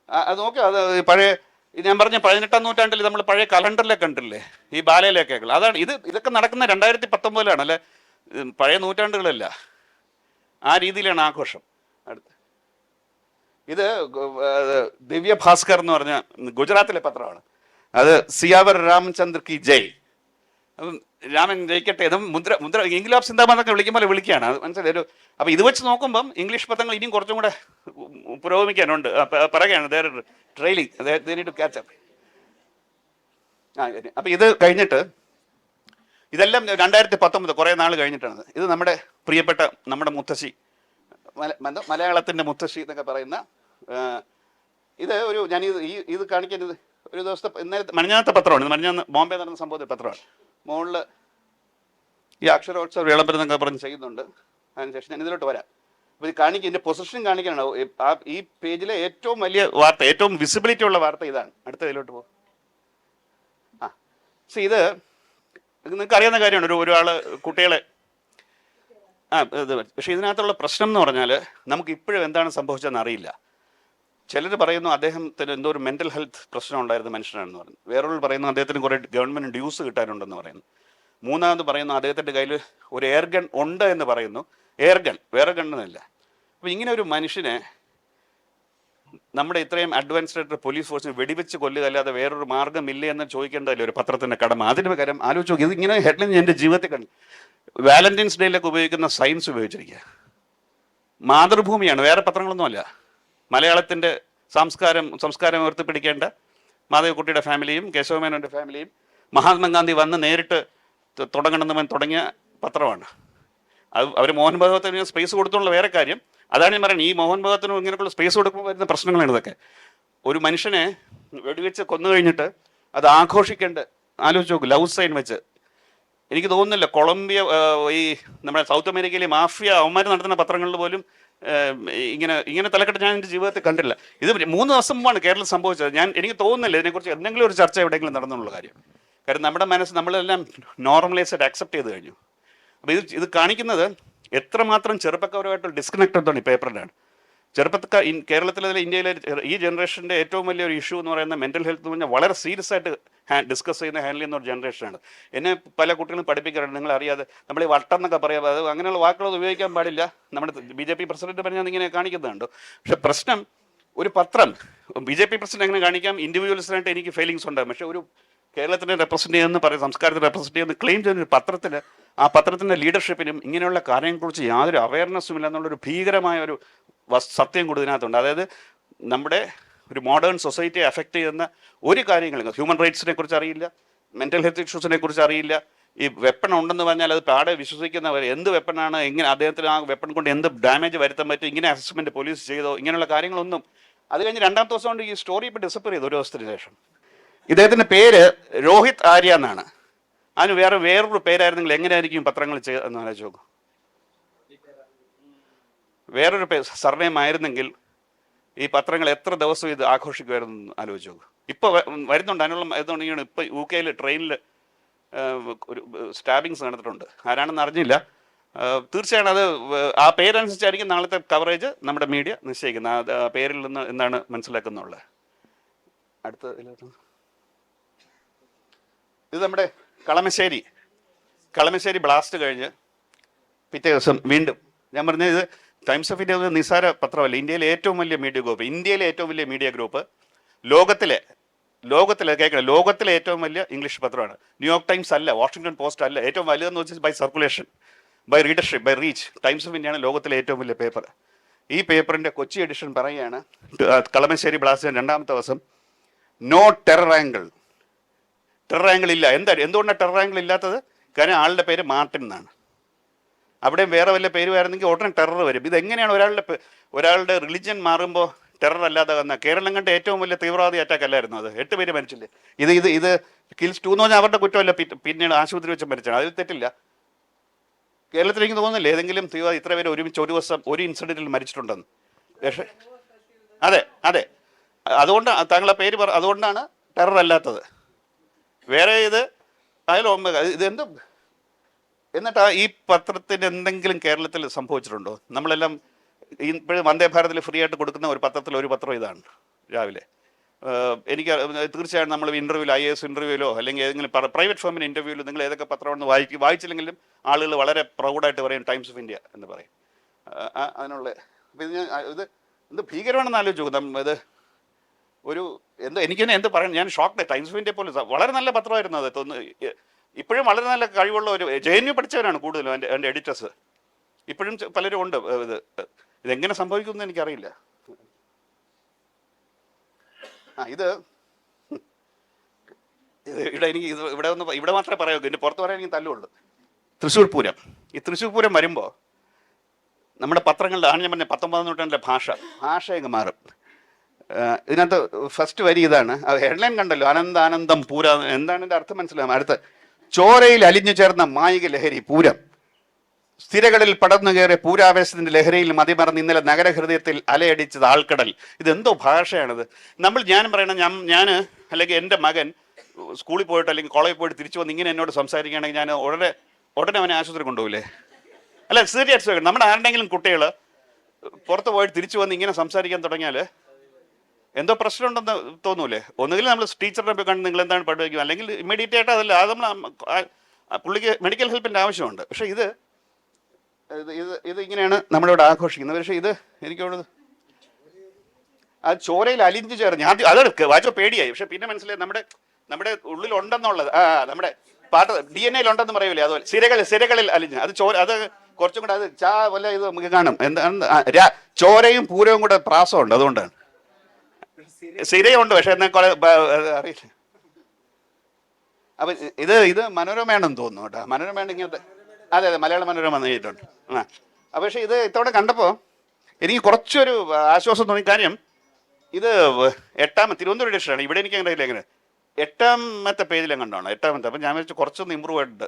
അത് നോക്കിയാൽ അത് പഴയ ഞാൻ പറഞ്ഞ പതിനെട്ടാം നൂറ്റാണ്ടിൽ നമ്മൾ പഴയ കലണ്ടറിലൊക്കെ കണ്ടില്ലേ? ഈ ബാലയിലൊക്കെ അതാണ് ഇത് ഇതൊക്കെ നടക്കുന്ന രണ്ടായിരത്തി പത്തൊമ്പതിലാണ് അല്ലെ പഴയ നൂറ്റാണ്ടുകളല്ല. ആ രീതിയിലാണ് ആഘോഷം. അടുത്ത്. ഇത് ദിവ്യ ഭാസ്കർ എന്ന് പറഞ്ഞ ഗുജറാത്തിലെ പത്രമാണ്. അത് സിയാവർ രാമചന്ദ്ര കി ജയ്. രാമൻ ജയിക്കട്ടെ അതും മുദ്ര മുദ്ര ഇംഗ്ലാബ് സിന്താബാദൊക്കെ വിളിക്കുമ്പോൾ വിളിക്കുകയാണ്. അത് മനസ്സിലായി. ഒരു അപ്പോൾ ഇത് വെച്ച് നോക്കുമ്പം ഇംഗ്ലീഷ് പത്രങ്ങൾ ഇനിയും കുറച്ചും കൂടെ പുരോഗമിക്കാനുണ്ട്. പറയുകയാണ് പറയുകയാണ് ട്രെയിലിംഗ് ടു ക്യാച്ച് അപ്പ് ആ അപ്പോൾ ഇത് കഴിഞ്ഞിട്ട് ഇതെല്ലാം രണ്ടായിരത്തി പത്തൊമ്പത് കുറേ നാൾ കഴിഞ്ഞിട്ടാണ് ഇത് നമ്മുടെ പ്രിയപ്പെട്ട നമ്മുടെ മുത്തശ്ശി മല- മല- മലയാളത്തിന്റെ മുത്തശ്ശി എന്നൊക്കെ പറയുന്ന ഇത് ഒരു ഞാൻ ഇത് ഈ ഇത് കാണിക്കുന്നത് ഒരു ദിവസത്തെ ഇന്നലെ മണിഞ്ഞാത്ത പത്രമാണ്. മണിഞ്ഞാന്ന് ബോംബെ നടന്ന സംഭവത്തിൽ പത്രമാണ്. മുകളിൽ ഈ അക്ഷരോത്സവ വിളംബരം എന്നൊക്കെ പറഞ്ഞ് ചെയ്യുന്നുണ്ട്. അതിനുശേഷം ഞാൻ ഇതിലോട്ട് വരാം. അപ്പോൾ ഇത് കാണിക്കുക ഇതിന്റെ പൊസിഷൻ കാണിക്കാനാണ്. ആ ഈ പേജിലെ ഏറ്റവും വലിയ വാർത്ത ഏറ്റവും വിസിബിലിറ്റി ഉള്ള വാർത്ത ഇതാണ്. അടുത്ത ഇതിലോട്ട് പോകും ആ. സോ ഇത് നിങ്ങൾക്ക് അറിയാവുന്ന കാര്യമാണ്. ഒരു ഒരാൾ കുട്ടികളെ. ആ ഇത് പക്ഷേ ഇതിനകത്തുള്ള പ്രശ്നം എന്ന് പറഞ്ഞാൽ നമുക്ക് ഇപ്പോഴും എന്താണ് സംഭവിച്ചതെന്ന് അറിയില്ല. ചിലർ പറയുന്നു അദ്ദേഹത്തിന് എന്തോ ഒരു മെന്റൽ ഹെൽത്ത് പ്രശ്നം ഉണ്ടായിരുന്ന മനുഷ്യനാണെന്ന് പറയുന്നു വേറൊരു പറയുന്നു അദ്ദേഹത്തിന് കുറേ ഗവൺമെന്റ് ഡ്യൂസ് കിട്ടാനുണ്ടെന്ന് പറയുന്നു. മൂന്നാമത് പറയുന്നു അദ്ദേഹത്തിന്റെ കയ്യിൽ ഒരു എയർ ഗൺ ഉണ്ട് എന്ന് പറയുന്നു. എയർ ഗൺ വേറെ ഗണ്ണെന്നല്ല അപ്പോൾ ഇങ്ങനെ ഒരു മനുഷ്യനെ നമ്മുടെ ഇത്രയും അഡ്വാൻസ്ഡ് ആയിട്ട് പോലീസ് ഫോഴ്സിന് വെടിവെച്ച് കൊല്ലുക അല്ലാതെ വേറൊരു മാർഗമില്ല എന്ന് ചോദിക്കേണ്ടതല്ലേ ഒരു പത്രത്തിന്റെ കടമ? അതിന് പകരം ആലോചിച്ച് നോക്കി. ഇങ്ങനെ ഹെഡ്ലൈൻ എന്റെ ജീവിതത്തിൽ കണ്ടു വാലന്റൈൻസ് ഡേയിലൊക്കെ ഉപയോഗിക്കുന്ന സയൻസ് ഉപയോഗിച്ചിരിക്കുക. മാതൃഭൂമിയാണ് വേറെ പത്രങ്ങളൊന്നുമല്ല. മലയാളത്തിന്റെ സംസ്കാരം സംസ്കാരം ഉയർത്തിപ്പിടിക്കേണ്ട മാധവക്കുട്ടിയുടെ ഫാമിലിയും കേശവമേനോന്റെ ഫാമിലിയും മഹാത്മാഗാന്ധി വന്ന് നേരിട്ട് തുടങ്ങണമെന്ന് തുടങ്ങിയ പത്രമാണ്. അത് അവർ മോഹൻ ഭഗവത്തിന് സ്പേസ് കൊടുത്തുള്ള വേറെ കാര്യം. അതാണ് ഞാൻ പറയുന്നത്. ഈ മോഹൻ ഭഗവത്തിനും ഇങ്ങനെയുള്ള സ്പേസ് കൊടുക്കുമ്പോൾ വരുന്ന പ്രശ്നങ്ങളാണ് ഇതൊക്കെ. ഒരു മനുഷ്യനെ വെടിവെച്ച് കൊന്നു കഴിഞ്ഞിട്ട് അത് ആഘോഷിക്കേണ്ട ആലോചിച്ച് നോക്കും ലവ് സൈൻ വെച്ച്. എനിക്ക് തോന്നുന്നില്ല കൊളംബിയ ഈ നമ്മുടെ സൗത്ത് അമേരിക്കയിലെ മാഫിയ അവന്മാർ നടത്തുന്ന പത്രങ്ങളിൽ പോലും ഇങ്ങനെ ഇങ്ങനെ തലക്കെട്ട് ഞാൻ എന്റെ ജീവിതത്തിൽ കണ്ടില്ല. ഇത് മൂന്ന് ദിവസം മുമ്പാണ് കേരളം സംഭവിച്ചത്. ഞാൻ എനിക്ക് തോന്നുന്നില്ല ഇതിനെക്കുറിച്ച് എന്തെങ്കിലും ഒരു ചർച്ച എവിടെയെങ്കിലും നടന്നുള്ള കാര്യം. കാരണം നമ്മുടെ മനസ്സ് നമ്മളെല്ലാം നോർമലൈസ്ഡ് അക്സെപ്റ്റ് ചെയ്ത് കഴിഞ്ഞു. അപ്പോൾ ഇത് ഇത് കാണിക്കുന്നത് എത്രമാത്രം ചെറുപ്പക്കാരുമായിട്ടുള്ള ഡിസ്കണക്ട് എന്താണ് ഈ പേപ്പറിലാണ് ചെറുപ്പക്കാർ കേരളത്തിലെ ഇന്ത്യയിലെ ഈ ജനറേഷന്റെ ഏറ്റവും വലിയൊരു ഇഷ്യൂ എന്ന് പറയുന്ന മെന്റൽ ഹെൽത്ത് എന്ന് പറഞ്ഞാൽ വളരെ സീരിയസ് ആയിട്ട് ഡിസ്കസ് ചെയ്യുന്ന ഹാൻഡിൽ ചെയ്യുന്ന ഒരു ജനറേഷനാണ്. എന്നെ പല കുട്ടികളും പഠിപ്പിക്കാറുണ്ട്. നിങ്ങൾ അറിയാതെ നമ്മൾ ഈ വട്ടം എന്നൊക്കെ പറയാം. അത് അങ്ങനെയുള്ള വാക്കുകളൊന്നും ഉപയോഗിക്കാൻ പാടില്ല. നമ്മുടെ ബി ജെ പി പ്രസിഡന്റ് പറഞ്ഞാൽ ഇങ്ങനെ കാണിക്കുന്നുണ്ട്. പക്ഷെ പ്രശ്നം ഒരു പത്രം ബി ജെ പി പ്രസിഡന്റ് എങ്ങനെ കാണിക്കാം? ഇൻഡിവിജ്വൽസിനായിട്ട് എനിക്ക് ഫീലിങ്സ് ഉണ്ടാകും പക്ഷെ ഒരു കേരളത്തിനെ റെപ്രസെന്റ് ചെയ്യുന്ന പറയും സംസ്കാരത്തെ റെപ്രസെന്റ് ചെയ്യുന്ന ക്ലെയിം ചെയ്യുന്ന ഒരു പത്രത്തിന് ആ പത്രത്തിന്റെ ലീഡർഷിപ്പിനും ഇങ്ങനെയുള്ള കാര്യങ്ങളെക്കുറിച്ച് യാതൊരു അവയർനെസ്സും ഇല്ല എന്നുള്ളൊരു ഭീകരമായ ഒരു സത്യം കൂടി ഇതിനകത്തുണ്ട്. അതായത് നമ്മുടെ ഒരു മോഡേൺ സൊസൈറ്റിയെ അഫക്റ്റ് ചെയ്യുന്ന ഒരു കാര്യങ്ങളും ഹ്യൂമൻ റൈറ്റ്സിനെ കുറിച്ച് അറിയില്ല മെന്റൽ ഹെൽത്ത് ഇഷ്യൂസിനെ കുറിച്ച് അറിയില്ല. ഈ വെപ്പൺ ഉണ്ടെന്ന് പറഞ്ഞാൽ അത് പാടെ വിശ്വസിക്കുന്നവർ എന്ത് വെപ്പണാണ് എങ്ങനെ അദ്ദേഹത്തിന് ആ വെപ്പൺ കൊണ്ട് എന്ത് ഡാമേജ് വരുത്താൻ പറ്റും ഇങ്ങനെ അസസ്മെന്റ് പോലീസ് ചെയ്തോ ഇങ്ങനെയുള്ള കാര്യങ്ങളൊന്നും. അത് കഴിഞ്ഞ് രണ്ടാമത്തെ ദിവസം കൊണ്ട് ഈ സ്റ്റോറി ഇപ്പോൾ ഡിസപ്പർ ചെയ്തു ഒരു ദിവസത്തിന് ശേഷം. ഇദ്ദേഹത്തിന്റെ പേര് രോഹിത് ആര്യ എന്നാണ്. അതിന് വേറെ വേറൊരു പേരായിരുന്നെങ്കിൽ എങ്ങനെയായിരിക്കും പത്രങ്ങൾ എന്ന് ആലോചിച്ച് നോക്കും. വേറൊരു സർനെയിം ആയിരുന്നെങ്കിൽ ഈ പത്രങ്ങൾ എത്ര ദിവസം ഇത് ആഘോഷിക്കുമായിരുന്നു ആലോചിച്ച് നോക്കും. ഇപ്പോൾ വരുന്നുണ്ട്. അതിനുള്ള ഇതുണ്ടെങ്കിൽ ഇപ്പോൾ യു കെയിൽ ട്രെയിനിൽ ഒരു സ്റ്റാബിങ്സ് നടന്നിട്ടുണ്ട്. ആരാണെന്ന് അറിഞ്ഞില്ല. തീർച്ചയായും അത് ആ പേരനുസരിച്ചായിരിക്കും നാളത്തെ കവറേജ് നമ്മുടെ മീഡിയ നിശ്ചയിക്കുന്നത്. ആ പേരിൽ നിന്ന് എന്താണ് മനസ്സിലാക്കുന്നുള്ളത്? അടുത്ത ഇത് നമ്മുടെ കളമശ്ശേരി. കളമശ്ശേരി ബ്ലാസ്റ്റ് കഴിഞ്ഞ് പിറ്റേ ദിവസം വീണ്ടും ഞാൻ പറഞ്ഞ ഇത് ടൈംസ് ഓഫ് ഇന്ത്യ നിസാര പത്രമല്ല. ഇന്ത്യയിലെ ഏറ്റവും വലിയ മീഡിയ ഗ്രൂപ്പ് ഇന്ത്യയിലെ ഏറ്റവും വലിയ മീഡിയ ഗ്രൂപ്പ് ലോകത്തിലെ ലോകത്തിലെ കേൾക്കണം. ലോകത്തിലെ ഏറ്റവും വലിയ ഇംഗ്ലീഷ് പത്രമാണ്. ന്യൂയോർക്ക് ടൈംസ് അല്ല വാഷിംഗ്ടൺ പോസ്റ്റ് അല്ല. ഏറ്റവും വലുതെന്ന് വെച്ചാൽ by circulation by readership by reach Times of ഇന്ത്യയാണ് ലോകത്തിലെ ഏറ്റവും വലിയ പേപ്പർ ഈ പേപ്പറിന്റെ കൊച്ചി എഡിഷൻ പറയുകയാണ് കളമശ്ശേരി ബ്ലാസ്റ്റിന്റെ രണ്ടാമത്തെ ദിവസം നോ ടെറർ ആംഗിൾ ടെറർ ഇല്ല. എന്താ? എന്തുകൊണ്ടാണ് ടെറർ ഇല്ലാത്തത്? കാരണം ആളുടെ പേര് മാർട്ടിൻ എന്നാണ്. അവിടെ വേറെ വല്ല പേര് വരുന്നെങ്കിൽ ഉടനെ ടെറർ വരും. ഇതെങ്ങനെയാണ് ഒരാളുടെ ഒരാളുടെ റിലിജ്യൻ മാറുമ്പോൾ ടെറർ അല്ലാതെ വന്ന? കേരളം കണ്ട ഏറ്റവും വലിയ തീവ്രവാദി അറ്റാക്ക് അല്ലായിരുന്നു അത്? എട്ട് പേര് മരിച്ചില്ലേ? ഇത് ഇത് ഇത് കിൽസ് ടു എന്ന് പറഞ്ഞാൽ അവരുടെ കുറ്റമല്ല. പിന്നീട് ആശുപത്രി വെച്ച് മരിച്ചാണ്. അതിൽ തെറ്റില്ല. കേരളത്തിൽ തോന്നുന്നില്ല ഏതെങ്കിലും തീവ്രവാദി ഇത്ര പേര് ഒരുമിച്ച് ഒരു വർഷം ഒരു ഇൻസിഡന്റിൽ മരിച്ചിട്ടുണ്ടെന്ന്. പക്ഷേ അതെ അതെ. അതുകൊണ്ടാണ് താങ്കളുടെ പേര് പറ അതുകൊണ്ടാണ് ടെറർ അല്ലാത്തത്. വേറെ ഇത്? അതിൽ ഇതെന്ത് എന്നിട്ട് ആ ഈ പത്രത്തിന് എന്തെങ്കിലും കേരളത്തിൽ സംഭവിച്ചിട്ടുണ്ടോ? നമ്മളെല്ലാം ഇപ്പോഴും വന്ദേ ഭാരതിൽ ഫ്രീ ആയിട്ട് കൊടുക്കുന്ന ഒരു പത്രത്തിൽ ഒരു പത്രം ഇതാണ് രാവിലെ. എനിക്ക് തീർച്ചയായും നമ്മൾ ഇന്റർവ്യൂവിൽ ഐ എസ് ഇന്റർവ്യൂവിലോ അല്ലെങ്കിൽ ഏതെങ്കിലും പ്രൈവറ്റ് ഫേമിന്റെ ഇന്റർവ്യൂവിലോ നിങ്ങൾ ഏതൊക്കെ പത്രമാണെന്ന് വായിക്കും വായിച്ചില്ലെങ്കിലും ആളുകൾ വളരെ പ്രൗഡായിട്ട് പറയും ടൈംസ് ഓഫ് ഇന്ത്യ എന്ന് പറയും. അതിനുള്ള ഇത് ഇത് എന്ത് ഭീകരമാണെന്ന് ആലോചിച്ചു. ഇത് ഒരു എന്തോ എനിക്ക് തന്നെ എന്ത് പറയാൻ ഞാൻ ഷോക്ക്ഡ് ടൈംസ് ഓഫ് ഇന്ത്യ പോലെ വളരെ നല്ല പത്രമായിരുന്നു അത്. തോന്നുന്നു ഇപ്പോഴും വളരെ നല്ല കഴിവുള്ള ഒരു ജെ എൻ യു പഠിച്ചവരാണ് കൂടുതലും എന്റെ എന്റെ എഡിറ്റേഴ്സ് ഇപ്പോഴും പലരും ഉണ്ട്. ഇത് ഇതെങ്ങനെ സംഭവിക്കുമെന്ന് എനിക്കറിയില്ല. ആ ഇത് ഇവിടെ എനിക്ക് ഇത് ഇവിടെ ഒന്ന് ഇവിടെ മാത്രമേ പറയൂ ഇതിന്റെ പുറത്ത് പറയാൻ എനിക്ക് തല്ലുള്ളൂ. തൃശ്ശൂർ പൂരം. ഈ തൃശ്ശൂർ പൂരം വരുമ്പോൾ നമ്മുടെ പത്രങ്ങളുടെ ആണ് ഞാൻ പറഞ്ഞ പത്തൊമ്പതാം നൂറ്റാണ്ടിലെ ഭാഷ ഭാഷ അങ്ങ് മാറും. ഇതിനകത്ത് ഫസ്റ്റ് വരി ഇതാണ്. ഹെഡ്ലൈൻ കണ്ടല്ലോ അനന്താനന്ദം പൂര. എന്താണ് എന്റെ അർത്ഥം മനസ്സിലാവും അടുത്ത് ചോരയിൽ അലിഞ്ഞു ചേർന്ന മായിക ലഹരി പൂരം. സ്ഥിരകളിൽ പടർന്നു കയറിയ പൂരാവേശത്തിന്റെ ലഹരിയിൽ മതിമറന്ന് ഇന്നലെ നഗരഹൃദയത്തിൽ അലയടിച്ചത് ആൾക്കടൽ. ഇതെന്തോ ഭാഷയാണിത്. നമ്മൾ ഞാൻ പറയണം ഞാൻ ഞാൻ അല്ലെങ്കിൽ എന്റെ മകൻ സ്കൂളിൽ പോയിട്ട് അല്ലെങ്കിൽ കോളേജിൽ പോയിട്ട് തിരിച്ചു വന്ന് ഇങ്ങനെ എന്നോട് സംസാരിക്കുകയാണെങ്കിൽ ഞാൻ ഉടനെ ഉടനെ അവനെ ആശുപത്രി കൊണ്ടുപോകില്ലേ അല്ല സീരിയസ് നമ്മുടെ ആരുടെങ്കിലും കുട്ടികൾ പുറത്ത് പോയിട്ട് തിരിച്ചു വന്ന് ഇങ്ങനെ സംസാരിക്കാൻ തുടങ്ങിയാൽ എന്തോ പ്രശ്നമുണ്ടെന്ന് തോന്നൂലേ? ഒന്നുകിൽ നമ്മൾ ടീച്ചറിനെ പോയി കണ്ട് നിങ്ങൾ എന്താണ് പഠിപ്പിക്കും അല്ലെങ്കിൽ ഇമ്മീഡിയറ്റ് ആയിട്ട് അതല്ല അത് നമ്മൾ പുള്ളിക്ക് മെഡിക്കൽ ഹെൽപ്പിന്റെ ആവശ്യമുണ്ട്. പക്ഷേ ഇത് ഇത് ഇത് ഇങ്ങനെയാണ് നമ്മളിവിടെ ആഘോഷിക്കുന്നത്. പക്ഷേ ഇത് എനിക്ക് ഉള്ളത് ആ ചോരയിൽ അലിഞ്ഞു ചേർന്ന് ആദ്യം അത് വായിച്ചോ പേടിയായി. പക്ഷെ പിന്നെ മനസ്സിലായി നമ്മുടെ നമ്മുടെ ഉള്ളിൽ ഉണ്ടെന്നുള്ളത് ആ നമ്മുടെ പാട്ട് ഡി എൻ എയിൽ ഉണ്ടെന്ന് പറയൂലേ അതുപോലെ. സിരകളിൽ സിരകളിൽ അലിഞ്ഞ്. അത് ചോര അത് കുറച്ചും കൂടെ അത് ചാ വല്ല ഇത് നമുക്ക് കാണും. എന്താ ചോരയും പൂരവും കൂടെ പ്രാസമുണ്ട് അതുകൊണ്ടാണ്. സിരയുണ്ട്. പക്ഷെ എന്നാൽ കുറെ അറിയില്ല. അപ്പൊ ഇത് ഇത് മനോരമയാണെന്ന് തോന്നുന്നു കേട്ടോ. മനോരമയാണ് ഇങ്ങനത്തെ അതെ അതെ മലയാള മനോരമ നേരിട്ടുണ്ട്. ആ. അപ്പൊ പക്ഷെ ഇത് ഇത്തവണ കണ്ടപ്പോൾ എനിക്ക് കുറച്ചൊരു ആശ്വാസം തോന്നി. കാര്യം ഇത് എട്ടാമത്തെ തിരുവനന്തപുരം എഡിഷനാണ് ഇവിടെ എനിക്ക് അങ്ങനെ എങ്ങനെ എട്ടാമത്തെ പേജിലും കണ്ടാണ് എട്ടാമത്തെ. അപ്പം ഞാൻ വെച്ച് കുറച്ചൊന്ന് ഇമ്പ്രൂവ് ആയിട്ടുണ്ട്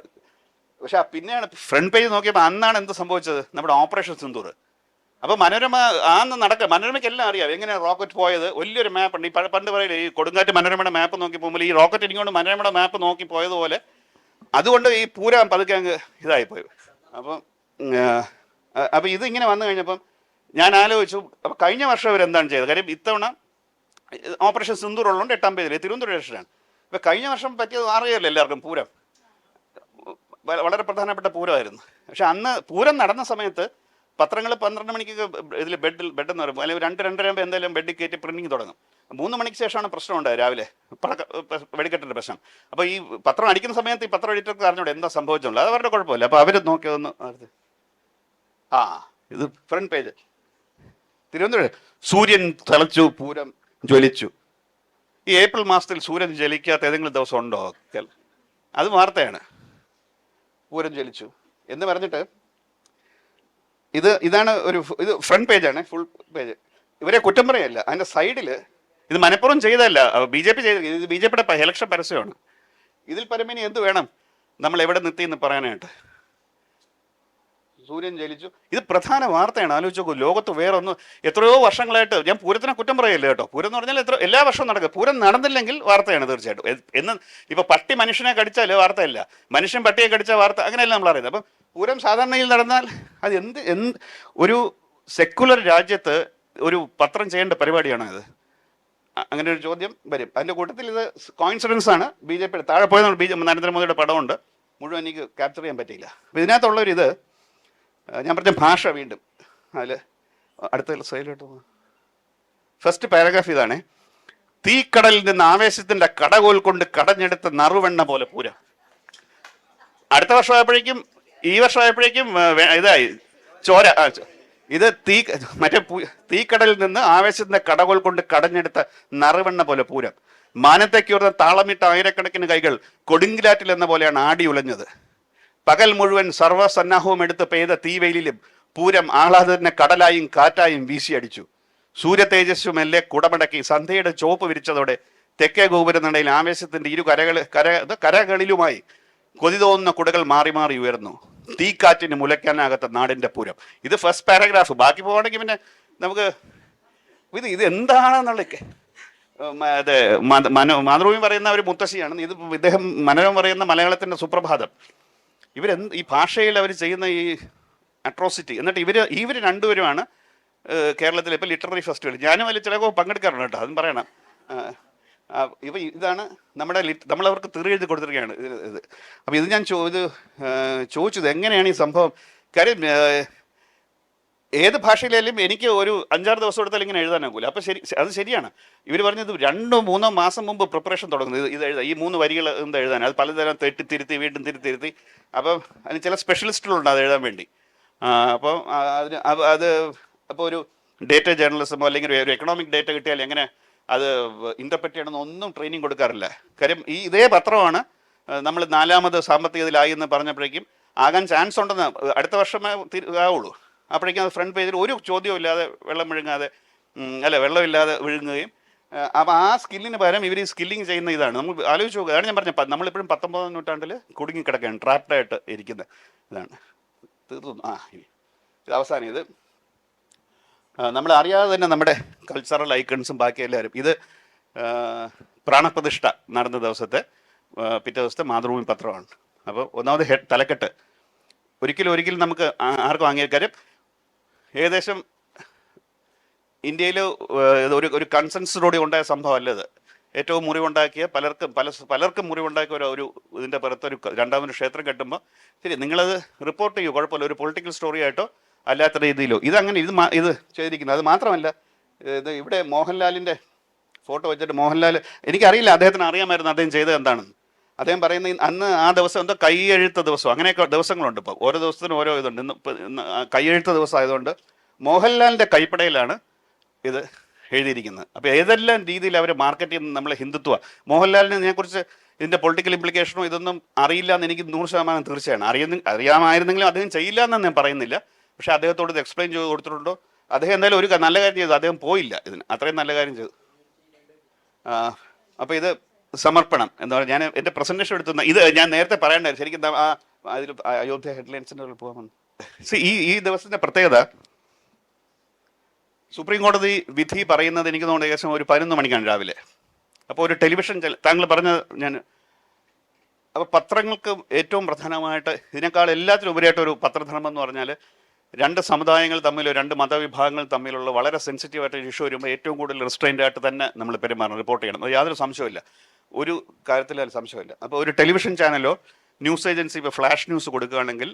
പക്ഷെ പിന്നെയാണ് ഫ്രണ്ട് പേജ് നോക്കിയപ്പോൾ അന്നാണ് എന്ത് സംഭവിച്ചത്? നമ്മുടെ ഓപ്പറേഷൻ സിന്ദൂർ അപ്പോൾ മനോരമ ആന്ന് നടക്കുക മനോരമയ്ക്ക് എല്ലാം അറിയാം. എങ്ങനെയാണ് റോക്കറ്റ് പോയത്? വലിയൊരു മാപ്പ് ഉണ്ട്. ഈ പണ്ട് പറയില്ല ഈ കൊടുങ്കാറ്റ് മനോരമയുടെ മാപ്പ് നോക്കി പോകുമ്പോൾ ഈ റോക്കറ്റ് ഇനിക്കൊണ്ട് മനോരമയുടെ മാപ്പ് നോക്കി പോയതുപോലെ അതുകൊണ്ട് ഈ പൂരം പതുക്കെ അങ്ങ് ഇതായിപ്പോയി. അപ്പം അപ്പം ഇതിങ്ങനെ വന്നു കഴിഞ്ഞപ്പം ഞാൻ ആലോചിച്ചു അപ്പം കഴിഞ്ഞ വർഷം ഇവർ എന്താണ് ചെയ്തത്? കാര്യം ഇത്തവണ ഓപ്പറേഷൻ സിന്ദൂർ ഉള്ളതുകൊണ്ട് എട്ടാം പേജിൽ തിരുവനന്തപുരം സ്റ്റേഷനാണ് അപ്പം കഴിഞ്ഞ വർഷം പറ്റിയത് അറിയാമല്ലോ എല്ലാവർക്കും പൂരം? വളരെ പ്രധാനപ്പെട്ട പൂരമായിരുന്നു. പക്ഷെ അന്ന് പൂരം നടന്ന സമയത്ത് പത്രങ്ങൾ പന്ത്രണ്ട് മണിക്ക് ഇതിൽ ബെഡിൽ ബെഡ് എന്ന് പറയുമ്പോൾ അല്ലെങ്കിൽ രണ്ട് രണ്ടര ആകുമ്പോൾ എന്തായാലും ബെഡിൽ കയറ്റി പ്രിന്റിങ് തുടങ്ങും. മൂന്ന് മണിക്ക് ശേഷമാണ് പ്രശ്നം ഉണ്ടായത് രാവിലെ വെടിക്കെട്ടിന്റെ പ്രശ്നം. അപ്പോൾ ഈ പത്രം അടിക്കുന്ന സമയത്ത് ഈ പത്രം എഡിറ്റർക്ക് അറിഞ്ഞൂടെ എന്താ സംഭവിച്ചുള്ളൂ അത് അവരുടെ കുഴപ്പമില്ല. അപ്പോൾ അവർ നോക്കിയതൊന്ന് അടുത്ത്. ആ ഇത് ഫ്രണ്ട് പേജ്. തിരുവനന്തപുരം. സൂര്യൻ തിളച്ചു പൂരം ജ്വലിച്ചു. ഈ ഏപ്രിൽ മാസത്തിൽ സൂര്യൻ ജ്വലിക്കാത്ത ഏതെങ്കിലും ദിവസം ഉണ്ടോ? അത് വാർത്തയാണ്. പൂരം ജ്വലിച്ചു. എന്ന് പറഞ്ഞിട്ട് ഇത് ഇതാണ് ഒരു ഇത് ഫ്രണ്ട് പേജാണ് ഫുൾ പേജ്. ഇവരെ കുറ്റം പറയല്ല. അതിന്റെ സൈഡിൽ ഇത് മനഃപ്പുറം ചെയ്തതല്ല. ബി ജെ പി ചെയ്ത ഇത് ബി ജെ പിയുടെ ഇലക്ഷൻ പരസ്യമാണ്. ഇതിൽ പരമേനി എന്ത് വേണം? നമ്മൾ എവിടെ നിർത്തി എന്ന് പറയാനായിട്ട്. സൂര്യൻ ജലിച്ചു. ഇത് പ്രധാന വാർത്തയാണ്. ആലോചിച്ച് നോക്കൂ ലോകത്ത് വേറെ ഒന്ന് എത്രയോ വർഷങ്ങളായിട്ട് ഞാൻ പൂരത്തിനെ കുറ്റം പറയല്ലേ കേട്ടോ? പൂരം എന്ന് പറഞ്ഞാൽ എത്ര എല്ലാ വർഷവും നടക്കുക. പൂരം നടന്നില്ലെങ്കിൽ വാർത്തയാണ് തീർച്ചയായിട്ടും. എന്ന് ഇപ്പൊ പട്ടി മനുഷ്യനെ കടിച്ചാൽ വാർത്തയല്ല. മനുഷ്യൻ പട്ടിയെ കടിച്ച വാർത്ത അങ്ങനെയല്ല നമ്മൾ അറിയുന്നത്. അപ്പം പൂരം സാധാരണയിൽ നടന്നാൽ അത് എന്ത് എന്ത് ഒരു സെക്കുലർ രാജ്യത്ത് ഒരു പത്രം ചെയ്യേണ്ട പരിപാടിയാണോ ഇത്? അങ്ങനെ ഒരു ചോദ്യം വരും. അതിന്റെ കൂട്ടത്തിൽ ഇത് കോയിൻസിഡൻസ് ആണ്. ബി ജെ പിയുടെ താഴെ പോയത് ബി ജെ നരേന്ദ്രമോദിയുടെ പടമുണ്ട്. മുഴുവൻ എനിക്ക് ക്യാപ്ചർ ചെയ്യാൻ പറ്റിയില്ല. അപ്പോൾ ഇതിനകത്തുള്ളൊരു ഇത് ആ, ഞാൻ പറഞ്ഞ ഭാഷ വീണ്ടും. അതിൽ അടുത്ത സൈഡിലോട്ട് ഫസ്റ്റ് പാരഗ്രാഫ് ഇതാണ്. തീക്കടലിൽ നിന്ന് ആവേശത്തിന്റെ കടകോൽ കൊണ്ട് കടഞ്ഞെടുത്ത നറുവെണ്ണ പോലെ പൂര. അടുത്ത വർഷമായപ്പോഴേക്കും ഈ വർഷമായപ്പോഴേക്കും ഇതായി. ചോര ഇത് തീ മറ്റേ തീക്കടലിൽ നിന്ന് ആവേശത്തിന്റെ കടകോൽ കൊണ്ട് കടഞ്ഞെടുത്ത നറുവെണ്ണ പോലെ പൂരം. മാനത്തേക്കുയർന്ന താളമിട്ട ആയിരക്കണക്കിന് കൈകൾ കൊടുങ്കിലാറ്റിൽ എന്ന പോലെയാണ് ആടി ഉലഞ്ഞത്. പകൽ മുഴുവൻ സർവസന്നാഹവും എടുത്ത് പെയ്ത തീവെയിലും പൂരം ആഹ്ലാദത്തിന് കടലായും കാറ്റായും വീശിയടിച്ചു. സൂര്യ തേജസ്സു മെല്ലെ കുടമടക്കി സന്ധ്യയുടെ ചോപ്പ് വിരിച്ചതോടെ തെക്കേ ഗോപുരനടയിൽ ആവേശത്തിന്റെ ഇരു കരകൾ കര കരകളിലുമായി കൊതി തോന്നുന്ന കുടകൾ മാറി മാറി ഉയർന്നു. തീക്കാറ്റിന് മുലയ്ക്കാനാകാത്ത നാടിന്റെ പൂരം. ഇത് ഫസ്റ്റ് പാരഗ്രാഫ് ബാക്കി പോവാണെങ്കിൽ പിന്നെ നമുക്ക് ഇത് ഇത് എന്താണെന്നുള്ള അതെ മനോ മാതൃഭൂമി പറയുന്ന ഒരു മുത്തശ്ശിയാണ്. ഇത് ഇദ്ദേഹം മനോരമ പറയുന്ന മലയാളത്തിന്റെ സുപ്രഭാതം. ഇവരെന്ത് ഈ ഭാഷയിൽ അവർ ചെയ്യുന്ന ഈ അട്രോസിറ്റി എന്നിട്ട് ഇവർ ഇവർ രണ്ടുപേരുമാണ് കേരളത്തിൽ ഇപ്പോൾ ലിറ്റററി ഫെസ്റ്റിവൽ ഞാനും അതിൽ ചിലപ്പോൾ പങ്കെടുക്കാറുണ്ട് കേട്ടോ അതും പറയണം. ഇവ ഇതാണ് നമ്മുടെ അവർക്ക് തെറി എഴുതി കൊടുത്തിരിക്കുകയാണ് ഇത് അപ്പോൾ ഇത് ഞാൻ ചോ ഇത് ചോദിച്ചത് എങ്ങനെയാണ് ഈ സംഭവം? കാര്യം ഏത് ഭാഷയിലായാലും എനിക്ക് ഒരു അഞ്ചാറ് ദിവസം എടുത്താൽ ഇങ്ങനെ എഴുതാനാകൂല അപ്പോൾ ശരി അത് ശരിയാണ്. ഇവർ പറഞ്ഞത് രണ്ടോ മൂന്നോ മാസം മുമ്പ് പ്രിപ്പറേഷൻ തുടങ്ങുന്നത്. ഇത് എഴുതാം ഈ മൂന്ന് വരികൾ എന്താ എഴുതാൻ അത് പലതരം തെറ്റി തിരുത്തി വീണ്ടും തിരുത്തി തിരുത്തി. അപ്പം അതിന് ചില സ്പെഷ്യലിസ്റ്റുകളുണ്ട് അത് എഴുതാൻ വേണ്ടി. അപ്പോൾ അപ്പം അതിന് അത് അപ്പോൾ ഒരു ഡേറ്റ ജേർണലിസമോ അല്ലെങ്കിൽ ഒരു എക്കണോമിക് ഡേറ്റ കിട്ടിയാൽ എങ്ങനെ അത് ഇന്റർപ്രറ്റ് ചെയ്യണമെന്ന് ഒന്നും ട്രെയിനിങ് കൊടുക്കാറില്ല. കാര്യം ഈ ഇതേ പത്രമാണ് നമ്മൾ നാലാമത് സാമ്പത്തികത്തിലായി എന്ന് പറഞ്ഞപ്പോഴേക്കും ആകാൻ ചാൻസ് ഉണ്ടെന്ന് അടുത്ത വർഷമേ ആവുള്ളൂ. അപ്പോഴേക്കും അത് ഫ്രണ്ട് പേജിൽ ഒരു ചോദ്യവും ഇല്ലാതെ വെള്ളം വിഴുങ്ങാതെ അല്ല വെള്ളമില്ലാതെ വിഴുങ്ങുകയും. അപ്പോൾ ആ സ്കില്ലിന് പകരം ഇവർ ഈ സ്കില്ലിങ് ചെയ്യുന്ന ഇതാണ്. നമ്മൾ ആലോചിച്ച് നോക്കുക അതാണ് ഞാൻ പറഞ്ഞത്. നമ്മളിപ്പോഴും പത്തൊമ്പതാം നൂറ്റാണ്ടിൽ കുടുങ്ങിക്കിടക്കുകയാണ് ട്രാപ്ഡായിട്ട് ഇരിക്കുന്ന ഇതാണ്. തീർന്നു ആ ഇനി. ഇത് അവസാനം ഇത്. നമ്മൾ അറിയാതെ തന്നെ നമ്മുടെ കൾച്ചറൽ ഐക്കൺസും ബാക്കി എല്ലാവരും. ഇത് പ്രാണപ്രതിഷ്ഠ നടന്ന ദിവസത്തെ പിറ്റേ ദിവസത്തെ മാതൃഭൂമി പത്രമാണ്. അപ്പോൾ ഒന്നാമത് ഹെഡ് തലക്കെട്ട്. ഒരിക്കലും ഒരിക്കലും നമുക്ക് ആർക്കും കാര്യം ഏകദേശം ഇന്ത്യയിൽ ഒരു ഒരു കൺസെൻസറോടെ ഉണ്ടായ സംഭവമല്ല ഇത്. ഏറ്റവും മുറിവുണ്ടാക്കിയ പലർക്കും പല പലർക്കും മുറിവുണ്ടാക്കിയ ഒരു ഒരു ഇതിന്റെ പുറത്ത് ഒരു രണ്ടാമതൊരു ക്ഷേത്രം കെട്ടുമ്പോൾ ശരി നിങ്ങളത് റിപ്പോർട്ട് ചെയ്യൂ കുഴപ്പമില്ല ഒരു പൊളിറ്റിക്കൽ സ്റ്റോറി ആയിട്ടോ അല്ലാത്ത രീതിയിലോ. ഇതങ്ങനെ ഇത് ഇത് ചെയ്തിരിക്കുന്നത്. അത് മാത്രമല്ല ഇത് ഇവിടെ മോഹൻലാലിന്റെ ഫോട്ടോ വെച്ചിട്ട് മോഹൻലാൽ എനിക്കറിയില്ല അദ്ദേഹത്തിന് അറിയാമായിരുന്നു അദ്ദേഹം ചെയ്തത് എന്താണെന്ന്. അദ്ദേഹം പറയുന്ന അന്ന് ആ ദിവസം എന്തോ കൈയെഴുത്ത ദിവസം. അങ്ങനെയൊക്കെ ദിവസങ്ങളുണ്ട് ഇപ്പോൾ ഓരോ ദിവസത്തിനും ഓരോ ഇതുണ്ട്. ഇന്ന് കൈയെഴുത്ത ദിവസം ആയതുകൊണ്ട് മോഹൻലാലിന്റെ കൈപ്പടയിലാണ് ഇത് എഴുതിയിരിക്കുന്നത്. അപ്പോൾ ഏതെല്ലാം രീതിയിൽ അവർ മാർക്കറ്റ് ചെയ്യുന്ന നമ്മളെ ഹിന്ദുത്വ? മോഹൻലാലിനെ ഇതിനെക്കുറിച്ച് ഇതിന്റെ പൊളിറ്റിക്കൽ ഇംപ്ലിക്കേഷനോ ഇതൊന്നും അറിയില്ല എന്ന് എനിക്ക് നൂറ് ശതമാനം തീർച്ചയാണ്. അറിയുന്ന അറിയാമായിരുന്നെങ്കിലും അദ്ദേഹം ചെയ്യില്ല എന്ന് ഞാൻ പറയുന്നില്ല. പക്ഷേ അദ്ദേഹത്തോട് ഇത് എക്സ്പ്ലെയിൻ ചെയ്ത് കൊടുത്തിട്ടുണ്ടോ? അദ്ദേഹം എന്തായാലും ഒരു നല്ല കാര്യം ചെയ്തു. അദ്ദേഹം പോയില്ല ഇതിന്. അത്രയും നല്ല കാര്യം ചെയ്തു. അപ്പോൾ ഇത് സമർപ്പണം എന്ന് പറഞ്ഞാൽ ഞാൻ എന്റെ പ്രസന്റേഷൻ എടുത്തുന്ന ഇത് ഞാൻ നേരത്തെ പറയണ്ടായിരുന്നു ശരിക്കും ആ അതിൽ അയോധ്യ ഹെഡ്ലൈൻസിന്റെ പോകാമെന്ന് സി ഈ ഈ ദിവസത്തിന്റെ പ്രത്യേകത സുപ്രീം കോടതി വിധി പറയുന്നത് എനിക്ക് തോന്നുന്നു ഏകദേശം ഒരു പതിനൊന്ന് മണിക്കാണ് രാവിലെ. അപ്പോൾ ഒരു ടെലിവിഷൻ താങ്കൾ പറഞ്ഞ ഞാൻ അപ്പോൾ പത്രങ്ങൾക്ക് ഏറ്റവും പ്രധാനമായിട്ട് ഇതിനേക്കാൾ എല്ലാത്തിനും ഉപരിയായിട്ട് ഒരു പത്രധർമ്മം എന്ന് പറഞ്ഞാൽ രണ്ട് സമുദായങ്ങൾ തമ്മിൽ രണ്ട് മതവിഭാഗങ്ങൾ തമ്മിലുള്ള വളരെ സെൻസിറ്റീവ് ആയിട്ട് ഇഷ്യൂ വരുമ്പോൾ ഏറ്റവും കൂടുതൽ റിസ്ട്രെയിന്റ് ആയിട്ട് തന്നെ നമ്മൾ പെരുമാറണം റിപ്പോർട്ട് ചെയ്യണം. അത് യാതൊരു സംശയമില്ല ഒരു കാര്യത്തിൽ സംശയമില്ല. അപ്പോൾ ഒരു ടെലിവിഷൻ ചാനലോ ന്യൂസ് ഏജൻസി ഇപ്പോൾ ഫ്ലാഷ് ന്യൂസ് കൊടുക്കുകയാണെങ്കിൽ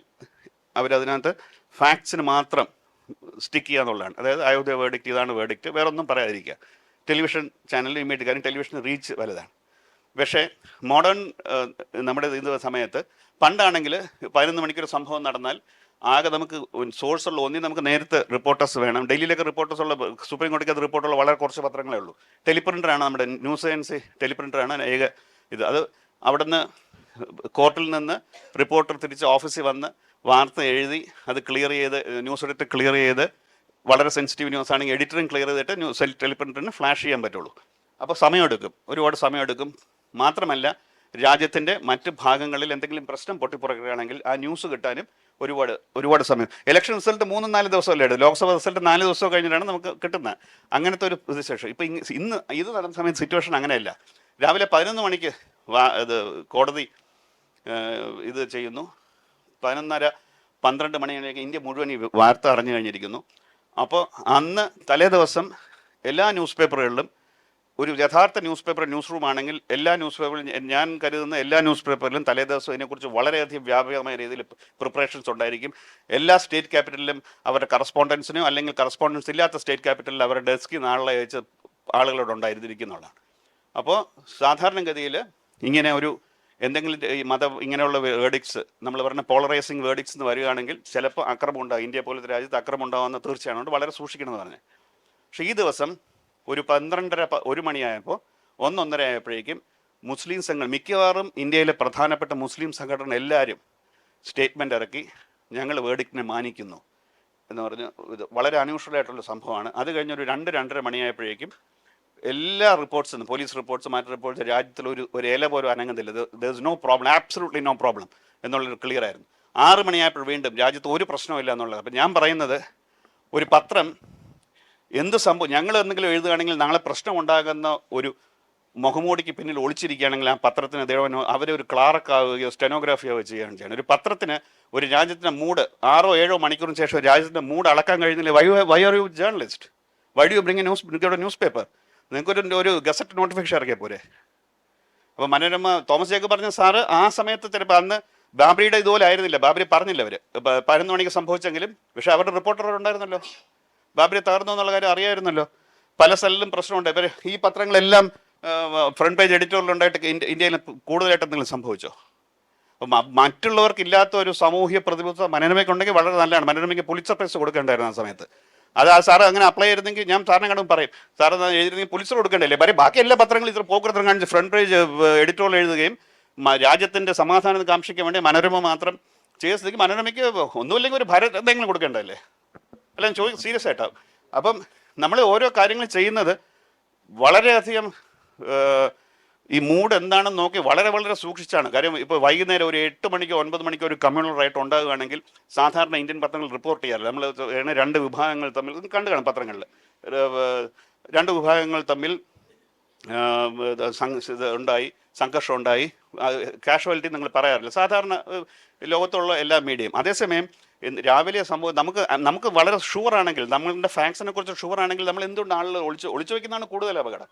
അവരതിനകത്ത് ഫാക്ട്സിന് മാത്രം സ്റ്റിക്ക് ചെയ്യുക എന്നുള്ളതാണ്. അതായത് അയോധ്യ വേർഡിക്റ്റ് ഇതാണ് വേർഡിക്റ്റ് വേറെ ഒന്നും പറയാതിരിക്കുക. ടെലിവിഷൻ ചാനലിൽ ഇമ്മീഡിയറ്റ് കാര്യം ടെലിവിഷൻ റീച്ച് വലുതാണ്. പക്ഷേ മോഡേൺ നമ്മുടെ ഇത് സമയത്ത് പണ്ടാണെങ്കിൽ പതിനൊന്ന് മണിക്കൊരു സംഭവം നടന്നാൽ ആകെ നമുക്ക് സോഴ്സ് ഉള്ള ഒന്നി നമുക്ക് നേരത്തെ റിപ്പോർട്ടേഴ്സ് വേണം. ഡൽഹിയിലൊക്കെ റിപ്പോർട്ടേഴ്സ് ഉള്ള സുപ്രീം കോടതിക്ക് റിപ്പോർട്ടുള്ള വളരെ കുറച്ച് പത്രങ്ങളേ ഉള്ളൂ. ടെലിപ്രിന്ററാണ് നമ്മുടെ ന്യൂസ് ഏജൻസി ടെലിപ്രിന്ററാണ് ഏക ഇത്. അത് അവിടുന്ന് കോർട്ടിൽ നിന്ന് റിപ്പോർട്ടർ തിരിച്ച് ഓഫീസിൽ വന്ന് വാർത്ത എഴുതി അത് ക്ലിയർ ചെയ്ത് ന്യൂസ് എഡിറ്റ് ക്ലിയർ ചെയ്ത് വളരെ സെൻസിറ്റീവ് ന്യൂസ് ആണെങ്കിൽ എഡിറ്ററും ക്ലിയർ ചെയ്തിട്ട് ന്യൂസ് ടെലിപ്രിന്ററിന് ഫ്ലാഷ് ചെയ്യാൻ പറ്റുള്ളൂ. അപ്പോൾ സമയമെടുക്കും. ഒരുപാട് സമയമെടുക്കും. മാത്രമല്ല രാജ്യത്തിന്റെ മറ്റ് ഭാഗങ്ങളിൽ എന്തെങ്കിലും പ്രശ്നം പൊട്ടിപ്പുറക്കുകയാണെങ്കിൽ ആ ന്യൂസ് കിട്ടാനും ഒരുപാട് ഒരുപാട് സമയം. ഇലക്ഷൻ റിസൾട്ട് മൂന്നും നാല് ദിവസമല്ലേ എടുക്കും ലോക്സഭ റിസൾട്ട് നാല് ദിവസം കഴിഞ്ഞിട്ടാണ് നമുക്ക് കിട്ടുന്നത്. അങ്ങനത്തെ ഒരു ശേഷം ഇപ്പോൾ ഇന്ന് ഇത് നടന്ന സമയത്ത് സിറ്റുവേഷൻ അങ്ങനെയല്ല. രാവിലെ പതിനൊന്ന് മണിക്ക് ഇത് കോടതി ഇത് ചെയ്യുന്നു. പതിനൊന്നര പന്ത്രണ്ട് മണിയൊക്കെ ഇന്ത്യ മുഴുവൻ ഈ വാർത്ത അറിഞ്ഞു കഴിഞ്ഞിരിക്കുന്നു. അപ്പോൾ അന്ന് തലേ ദിവസം എല്ലാ ന്യൂസ് പേപ്പറുകളിലും ഒരു യഥാർത്ഥ ന്യൂസ് പേപ്പർ ന്യൂസ് റൂം ആണെങ്കിൽ എല്ലാ ന്യൂസ് പേപ്പറിലും ഞാൻ കരുതുന്ന എല്ലാ ന്യൂസ് പേപ്പറിലും തലേ ദിവസം ഇതിനെക്കുറിച്ച് വളരെയധികം വ്യാപകമായ രീതിയിൽ പ്രിപ്പറേഷൻസ് ഉണ്ടായിരിക്കും. എല്ലാ സ്റ്റേറ്റ് ക്യാപിറ്റലിലും അവരുടെ കറസ്പോണ്ടൻസിനോ അല്ലെങ്കിൽ കറസ്പോണ്ടൻസ് ഇല്ലാത്ത സ്റ്റേറ്റ് ക്യാപിറ്റലിൽ അവരുടെ ഡെസ്കിൽ നാളെ അയച്ച് ആളുകളോട് ഉണ്ടായിരുന്നിരിക്കുന്നതാണ് അപ്പോൾ സാധാരണഗതിയിൽ ഇങ്ങനെ ഒരു എന്തെങ്കിലും ഈ മത ഇങ്ങനെയുള്ള വേർഡിക്സ് നമ്മൾ പറഞ്ഞ പോളറൈസിങ് വേർഡിക്സ് എന്ന് വരികയാണെങ്കിൽ ചിലപ്പോൾ അക്രമം ഉണ്ടാകും ഇന്ത്യ പോലത്തെ രാജ്യത്ത് അക്രമം ഉണ്ടാകുമെന്ന് തീർച്ചയാണ് വളരെ സൂക്ഷിക്കണമെന്ന് പറഞ്ഞു. പക്ഷേ ഈ ദിവസം ഒരു പന്ത്രണ്ടര ഒരു മണിയായപ്പോൾ ഒന്നൊന്നര ആയപ്പോഴേക്കും മുസ്ലിം സംഘം മിക്കവാറും ഇന്ത്യയിലെ പ്രധാനപ്പെട്ട മുസ്ലിം സംഘടന എല്ലാവരും സ്റ്റേറ്റ്മെന്റ് ഇറക്കി ഞങ്ങൾ വേർഡിക്റ്റിനെ മാനിക്കുന്നു എന്ന് പറഞ്ഞ് ഇത് വളരെ അൺയൂഷ്വൽ ആയിട്ടുള്ള സംഭവമാണ്. അത് കഴിഞ്ഞൊരു രണ്ട് രണ്ടര മണിയായപ്പോഴേക്കും എല്ലാ റിപ്പോർട്ട്സും പോലീസ് റിപ്പോർട്ട്സ് മറ്റു റിപ്പോർട്ട്സ് രാജ്യത്തിൽ ഒരു ഒരു ഇല പോലും അനങ്ങുന്നില്ല. There is no problem absolutely no problem എന്നുള്ളൊരു ക്ലിയർ ആയിരുന്നു. ആറ് മണിയായപ്പോൾ വീണ്ടും രാജ്യത്ത് ഒരു പ്രശ്നമില്ല എന്നുള്ളത്. അപ്പം ഞാൻ പറയുന്നത് ഒരു പത്രം എന്ത് സംഭവം? ഞങ്ങൾ എന്തെങ്കിലും എഴുതുകയാണെങ്കിൽ നാളെ പ്രശ്നം ഉണ്ടാകുന്ന ഒരു മുഖമൂടിക്ക് പിന്നിൽ ഒളിച്ചിരിക്കുകയാണെങ്കിൽ ആ പത്രത്തിന് ദേവനോ അവരെ ഒരു ക്ലാർക്കാവുകയോ സ്റ്റെനോഗ്രാഫിയോ ചെയ്യുകയാണ് ചെയ്യണം ഒരു പത്രത്തിന് ഒരു രാജ്യത്തിന്റെ മൂഡ് ആറോ ഏഴോ മണിക്കൂറിന് ശേഷം രാജ്യത്തിന്റെ മൂഡ് അളക്കാൻ കഴിയുന്നില്ല. Why why are you journalist why do bring news നിങ്ങളുടെ ന്യൂസ് പേപ്പർ നിങ്ങൾക്കൊരു ഒരു ഗസറ്റ് നോട്ടിഫിക്കേഷൻ ഇറക്കിയാൽ പോരെ? അപ്പോൾ മനോരമ തോമസ് ജേക്കബ് പറഞ്ഞ സാറ് ആ സമയത്ത് ചിലപ്പോൾ അന്ന് ബാബരിയുടെ ഇതുപോലെ ആയിരുന്നില്ല. ബാബരി പറഞ്ഞില്ല അവർ പതിനൊന്ന് മണിക്ക് സംഭവിച്ചെങ്കിലും പക്ഷേ അവരുടെ റിപ്പോർട്ടർ ഉണ്ടായിരുന്നല്ലോ ബാബരി തകർന്നു എന്നുള്ള കാര്യം അറിയായിരുന്നല്ലോ. പല സ്ഥലങ്ങളിലും പ്രശ്നമുണ്ട്. ഇവർ ഈ പത്രങ്ങളെല്ലാം ഫ്രണ്ട് പേജ് എഡിറ്റോറിലുണ്ടായിട്ട് ഇന്ത്യ- ഇന്ത്യയിൽ കൂടുതലായിട്ട് എന്തെങ്കിലും സംഭവിച്ചോ? മറ്റുള്ളവർക്ക് ഇല്ലാത്ത ഒരു സാമൂഹ്യ പ്രതിബദ്ധത മനോരമയ്ക്ക് ഉണ്ടെങ്കിൽ വളരെ നല്ലതാണ്. മനോരമയ്ക്ക് പുലിച്ചർ പ്രൈസ് കൊടുക്കേണ്ടായിരുന്നു ആ സമയത്ത്. അത് ആ സാറ് അങ്ങനെ അപ്ലൈ ചെയ്തിരുന്നെങ്കിൽ ഞാൻ സാറിനെ കണ്ടും പറയും. സാർ എഴുതിയിരുന്നെങ്കിൽ പുലിച്ചർ കൊടുക്കേണ്ടല്ലേ പറയും ബാക്കി എല്ലാ പത്രങ്ങളും ഇത്ര പോക്കുറത്തും കാണിച്ച് ഫ്രണ്ട് പേജ് എഡിറ്റോറിൽ എഴുതുകയും രാജ്യത്തിന്റെ സമാധാനം കാക്ഷിക്കാൻ വേണ്ടി മനോരമ മാത്രം സ്ഥിതിക്ക് മനോരമയ്ക്ക് ഒന്നുമില്ലെങ്കിൽ ഒരു ഭരത് എന്തെങ്കിലും കൊടുക്കേണ്ടതല്ലേ? അല്ല ഞാൻ ചോദിക്കും സീരിയസ് ആയിട്ടാ. അപ്പം നമ്മൾ ഓരോ കാര്യങ്ങൾ ചെയ്യുന്നത് വളരെയധികം ഈ മൂഡ് എന്താണെന്ന് നോക്കി വളരെ വളരെ സൂക്ഷിച്ചാണ്. കാര്യം ഇപ്പോൾ വൈകുന്നേരം ഒരു എട്ട് മണിക്കോ ഒൻപത് മണിക്കോ ഒരു കമ്മ്യൂണൽ റൈറ്റ് ഉണ്ടാകുകയാണെങ്കിൽ സാധാരണ ഇന്ത്യൻ പത്രങ്ങൾ റിപ്പോർട്ട് ചെയ്യാറില്ല. നമ്മൾ രണ്ട് വിഭാഗങ്ങൾ തമ്മിൽ കണ്ടു കാണും പത്രങ്ങളിൽ രണ്ട് വിഭാഗങ്ങൾ തമ്മിൽ ഉണ്ടായി സംഘർഷം ഉണ്ടായി. കാഷ്വാലിറ്റി നിങ്ങൾ പറയാറില്ല. സാധാരണ ലോകത്തുള്ള എല്ലാ മീഡിയയും അതേസമയം രാവിലെ സംഭവം നമുക്ക് നമുക്ക് വളരെ ഷുവർ ആണെങ്കിൽ നമ്മളുടെ ഫാക്സിനെ കുറിച്ച് ഷുവർ ആണെങ്കിൽ നമ്മൾ എന്തുകൊണ്ട് ആളുകൾ ഒളിച്ച് ഒളിച്ചു വെക്കുന്നതാണ് കൂടുതൽ അപകടം.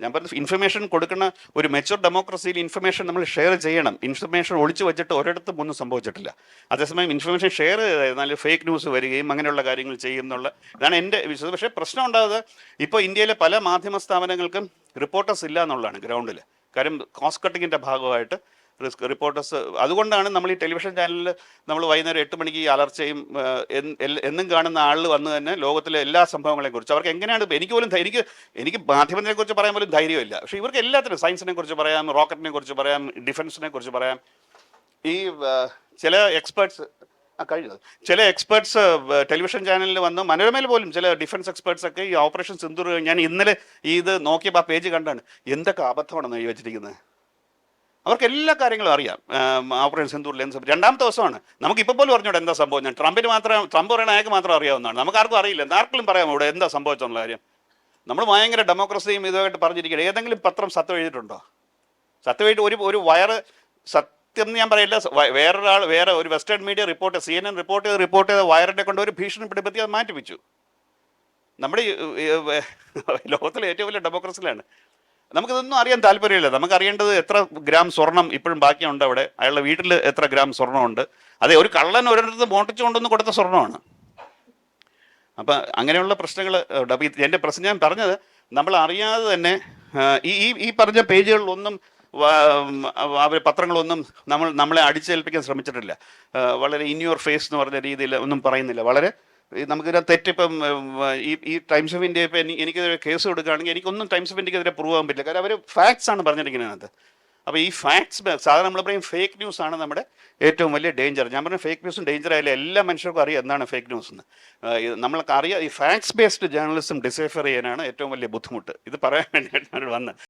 ഞാൻ പറഞ്ഞു ഇൻഫർമേഷൻ കൊടുക്കുന്ന ഒരു മെച്ചൂർ ഡെമോക്രസിയിൽ ഇൻഫർമേഷൻ നമ്മൾ ഷെയർ ചെയ്യണം. ഇൻഫർമേഷൻ ഒളിച്ചു വെച്ചിട്ട് ഒരിടത്തും ഒന്നും സംഭവിച്ചിട്ടില്ല. അതേസമയം ഇൻഫർമേഷൻ ഷെയർ ചെയ്താൽ ഫേക്ക് ന്യൂസ് വരികയും അങ്ങനെയുള്ള കാര്യങ്ങൾ ചെയ്യുന്നുള്ള ഇതാണ് എന്റെ വിശ്വാസം. പക്ഷേ പ്രശ്നം ഉണ്ടാകുന്നത് ഇപ്പോൾ ഇന്ത്യയിലെ പല മാധ്യമ സ്ഥാപനങ്ങൾക്കും റിപ്പോർട്ടേഴ്സ് ഇല്ല എന്നുള്ളതാണ് ഗ്രൗണ്ടിൽ കാര്യം കോസ്റ്റ് കട്ടിങ്ങിന്റെ ഭാഗമായിട്ട് റിസ്ക് റിപ്പോർട്ടേഴ്സ്. അതുകൊണ്ടാണ് നമ്മൾ ഈ ടെലിവിഷൻ ചാനലിൽ നമ്മൾ വൈകുന്നേരം എട്ട് മണിക്ക് ഈ അലർച്ചയും എന്ന് കാണുന്ന ആളിൽ വന്ന് തന്നെ ലോകത്തിലെ എല്ലാ സംഭവങ്ങളെയും കുറിച്ച് അവർക്ക് എങ്ങനെയാണ് എനിക്ക് പോലും എനിക്ക് എനിക്ക് മാധ്യമത്തിനെ കുറിച്ച് പറയാൻ പോലും ധൈര്യമില്ല. പക്ഷേ ഇവർക്ക് എല്ലാത്തിനും സയൻസിനെ കുറിച്ച് പറയാം റോക്കറ്റിനെ കുറിച്ച് പറയാം ഡിഫൻസിനെ കുറിച്ച് പറയാം. ഈ ചില എക്സ്പേർട്സ് ആ കഴിഞ്ഞത് ചില എക്സ്പേർട്സ് ടെലിവിഷൻ ചാനലിൽ വന്ന്. മനോരമയിൽ പോലും ചില ഡിഫൻസ് എക്സ്പേർട്സ് ഒക്കെ ഈ ഓപ്പറേഷൻ സിന്ദൂർ ഞാൻ ഇന്നലെ ഇത് നോക്കിയപ്പോൾ ആ പേജ് കണ്ടാണ്. എന്തൊക്കെ അബദ്ധമാണെന്ന് ഈ വെച്ചിരിക്കുന്നത് അവർക്ക് എല്ലാ കാര്യങ്ങളും അറിയാം. ഓപ്പറേഷൻ ഓപ്പറേഷൻ സിന്ദൂർ ലെൻസ് രണ്ടാമത്തെ ദിവസമാണ്. നമുക്ക് ഇപ്പോൾ പോലും അറിഞ്ഞൂടെ എന്താ സംഭവം? ഞാൻ ട്രംപിന് മാത്രം ട്രംപ് പറയുന്ന അയാൾക്ക് മാത്രം അറിയാവുന്നതാണ്. നമുക്ക് ആർക്കും അറിയില്ല. ആർക്കും പറയാം ഇവിടെ എന്താ സംഭവിച്ചെന്നുള്ള കാര്യം? നമ്മൾ ഭയങ്കര ഡെമോക്രസിയും ഇതുമായിട്ട് പറഞ്ഞിരിക്കുകയാണ്. ഏതെങ്കിലും പത്രം സത്യം എഴുതിയിട്ടുണ്ടോ? സത്യമായിട്ട് ഒരു ഒരു വയറ് സത്യം ഞാൻ പറയില്ല. വേറൊരാൾ വേറെ ഒരു western media report C N N report ചെയ്ത് റിപ്പോർട്ട് ചെയ്ത വയറിനെ കൊണ്ട് ഒരു ഭീഷണിപ്പെടുത്തി അത് മാറ്റിപ്പിച്ചു നമ്മുടെ ലോകത്തിലെ ഏറ്റവും വലിയ ഡെമോക്രസിയിലാണ് നമുക്കിതൊന്നും അറിയാൻ താല്പര്യമില്ല. നമുക്ക് അറിയേണ്ടത് എത്ര ഗ്രാം സ്വർണം ഇപ്പോഴും ബാക്കിയുണ്ട് അവിടെ. അയാളുടെ വീട്ടിൽ എത്ര ഗ്രാം സ്വർണമുണ്ട് അതെ ഒരു കള്ളൻ ഒരിടത്ത് മോട്ടിച്ചു കൊണ്ടുവന്ന് കൊടുത്ത സ്വർണമാണ് അപ്പം അങ്ങനെയുള്ള പ്രശ്നങ്ങൾ എന്റെ പ്രശ്നം ഞാൻ പറഞ്ഞത് നമ്മൾ അറിയാതെ തന്നെ ഈ ഈ പറഞ്ഞ പേജുകളിലൊന്നും അവർ പത്രങ്ങളൊന്നും നമ്മൾ നമ്മളെ അടിച്ചേൽപ്പിക്കാൻ ശ്രമിച്ചിട്ടില്ല. വളരെ ഇൻ യുവർ ഫേസ് എന്ന് പറഞ്ഞ രീതിയിൽ ഒന്നും പറയുന്നില്ല. വളരെ നമുക്കിതിനെ തെറ്റിപ്പം ഈ ഈ ടൈംസ് ഓഫ് ഇന്ത്യ ഇപ്പം എനിക്കെതിരെ കേസ് കൊടുക്കുകയാണെങ്കിൽ എനിക്കൊന്നും ടൈംസ് ഓഫ് ഇന്ത്യക്കെതിരെ പ്രൂവ് ആകാൻ പറ്റില്ല. കാരണം അവർ ഫാക്ട്സ് ആണ് പറഞ്ഞിരിക്കുന്നത് അപ്പോൾ ഈ ഫാക്ട്സ് സാധാരണ നമ്മൾ പറയും ഫേക്ക് ന്യൂസ് ആണ് നമ്മുടെ ഏറ്റവും വലിയ ഡേഞ്ചർ ഞാൻ പറഞ്ഞ ഫേക്ക് ന്യൂസും ഡേഞ്ചർ ആയാലും എല്ലാ മനുഷ്യർക്കും അറിയാം എന്താണ് ഫേക്ക് ന്യൂസ് എന്ന്. നമ്മൾക്ക് അറിയാം ഈ ഫാക്ട്സ് ബേസ്ഡ് ജേർണലിസം ഡിസൈഫർ ചെയ്യാനാണ് ഏറ്റവും വലിയ ബുദ്ധിമുട്ട്. ഇത് പറയാൻ വേണ്ടിയിട്ടാണ് വന്നത്.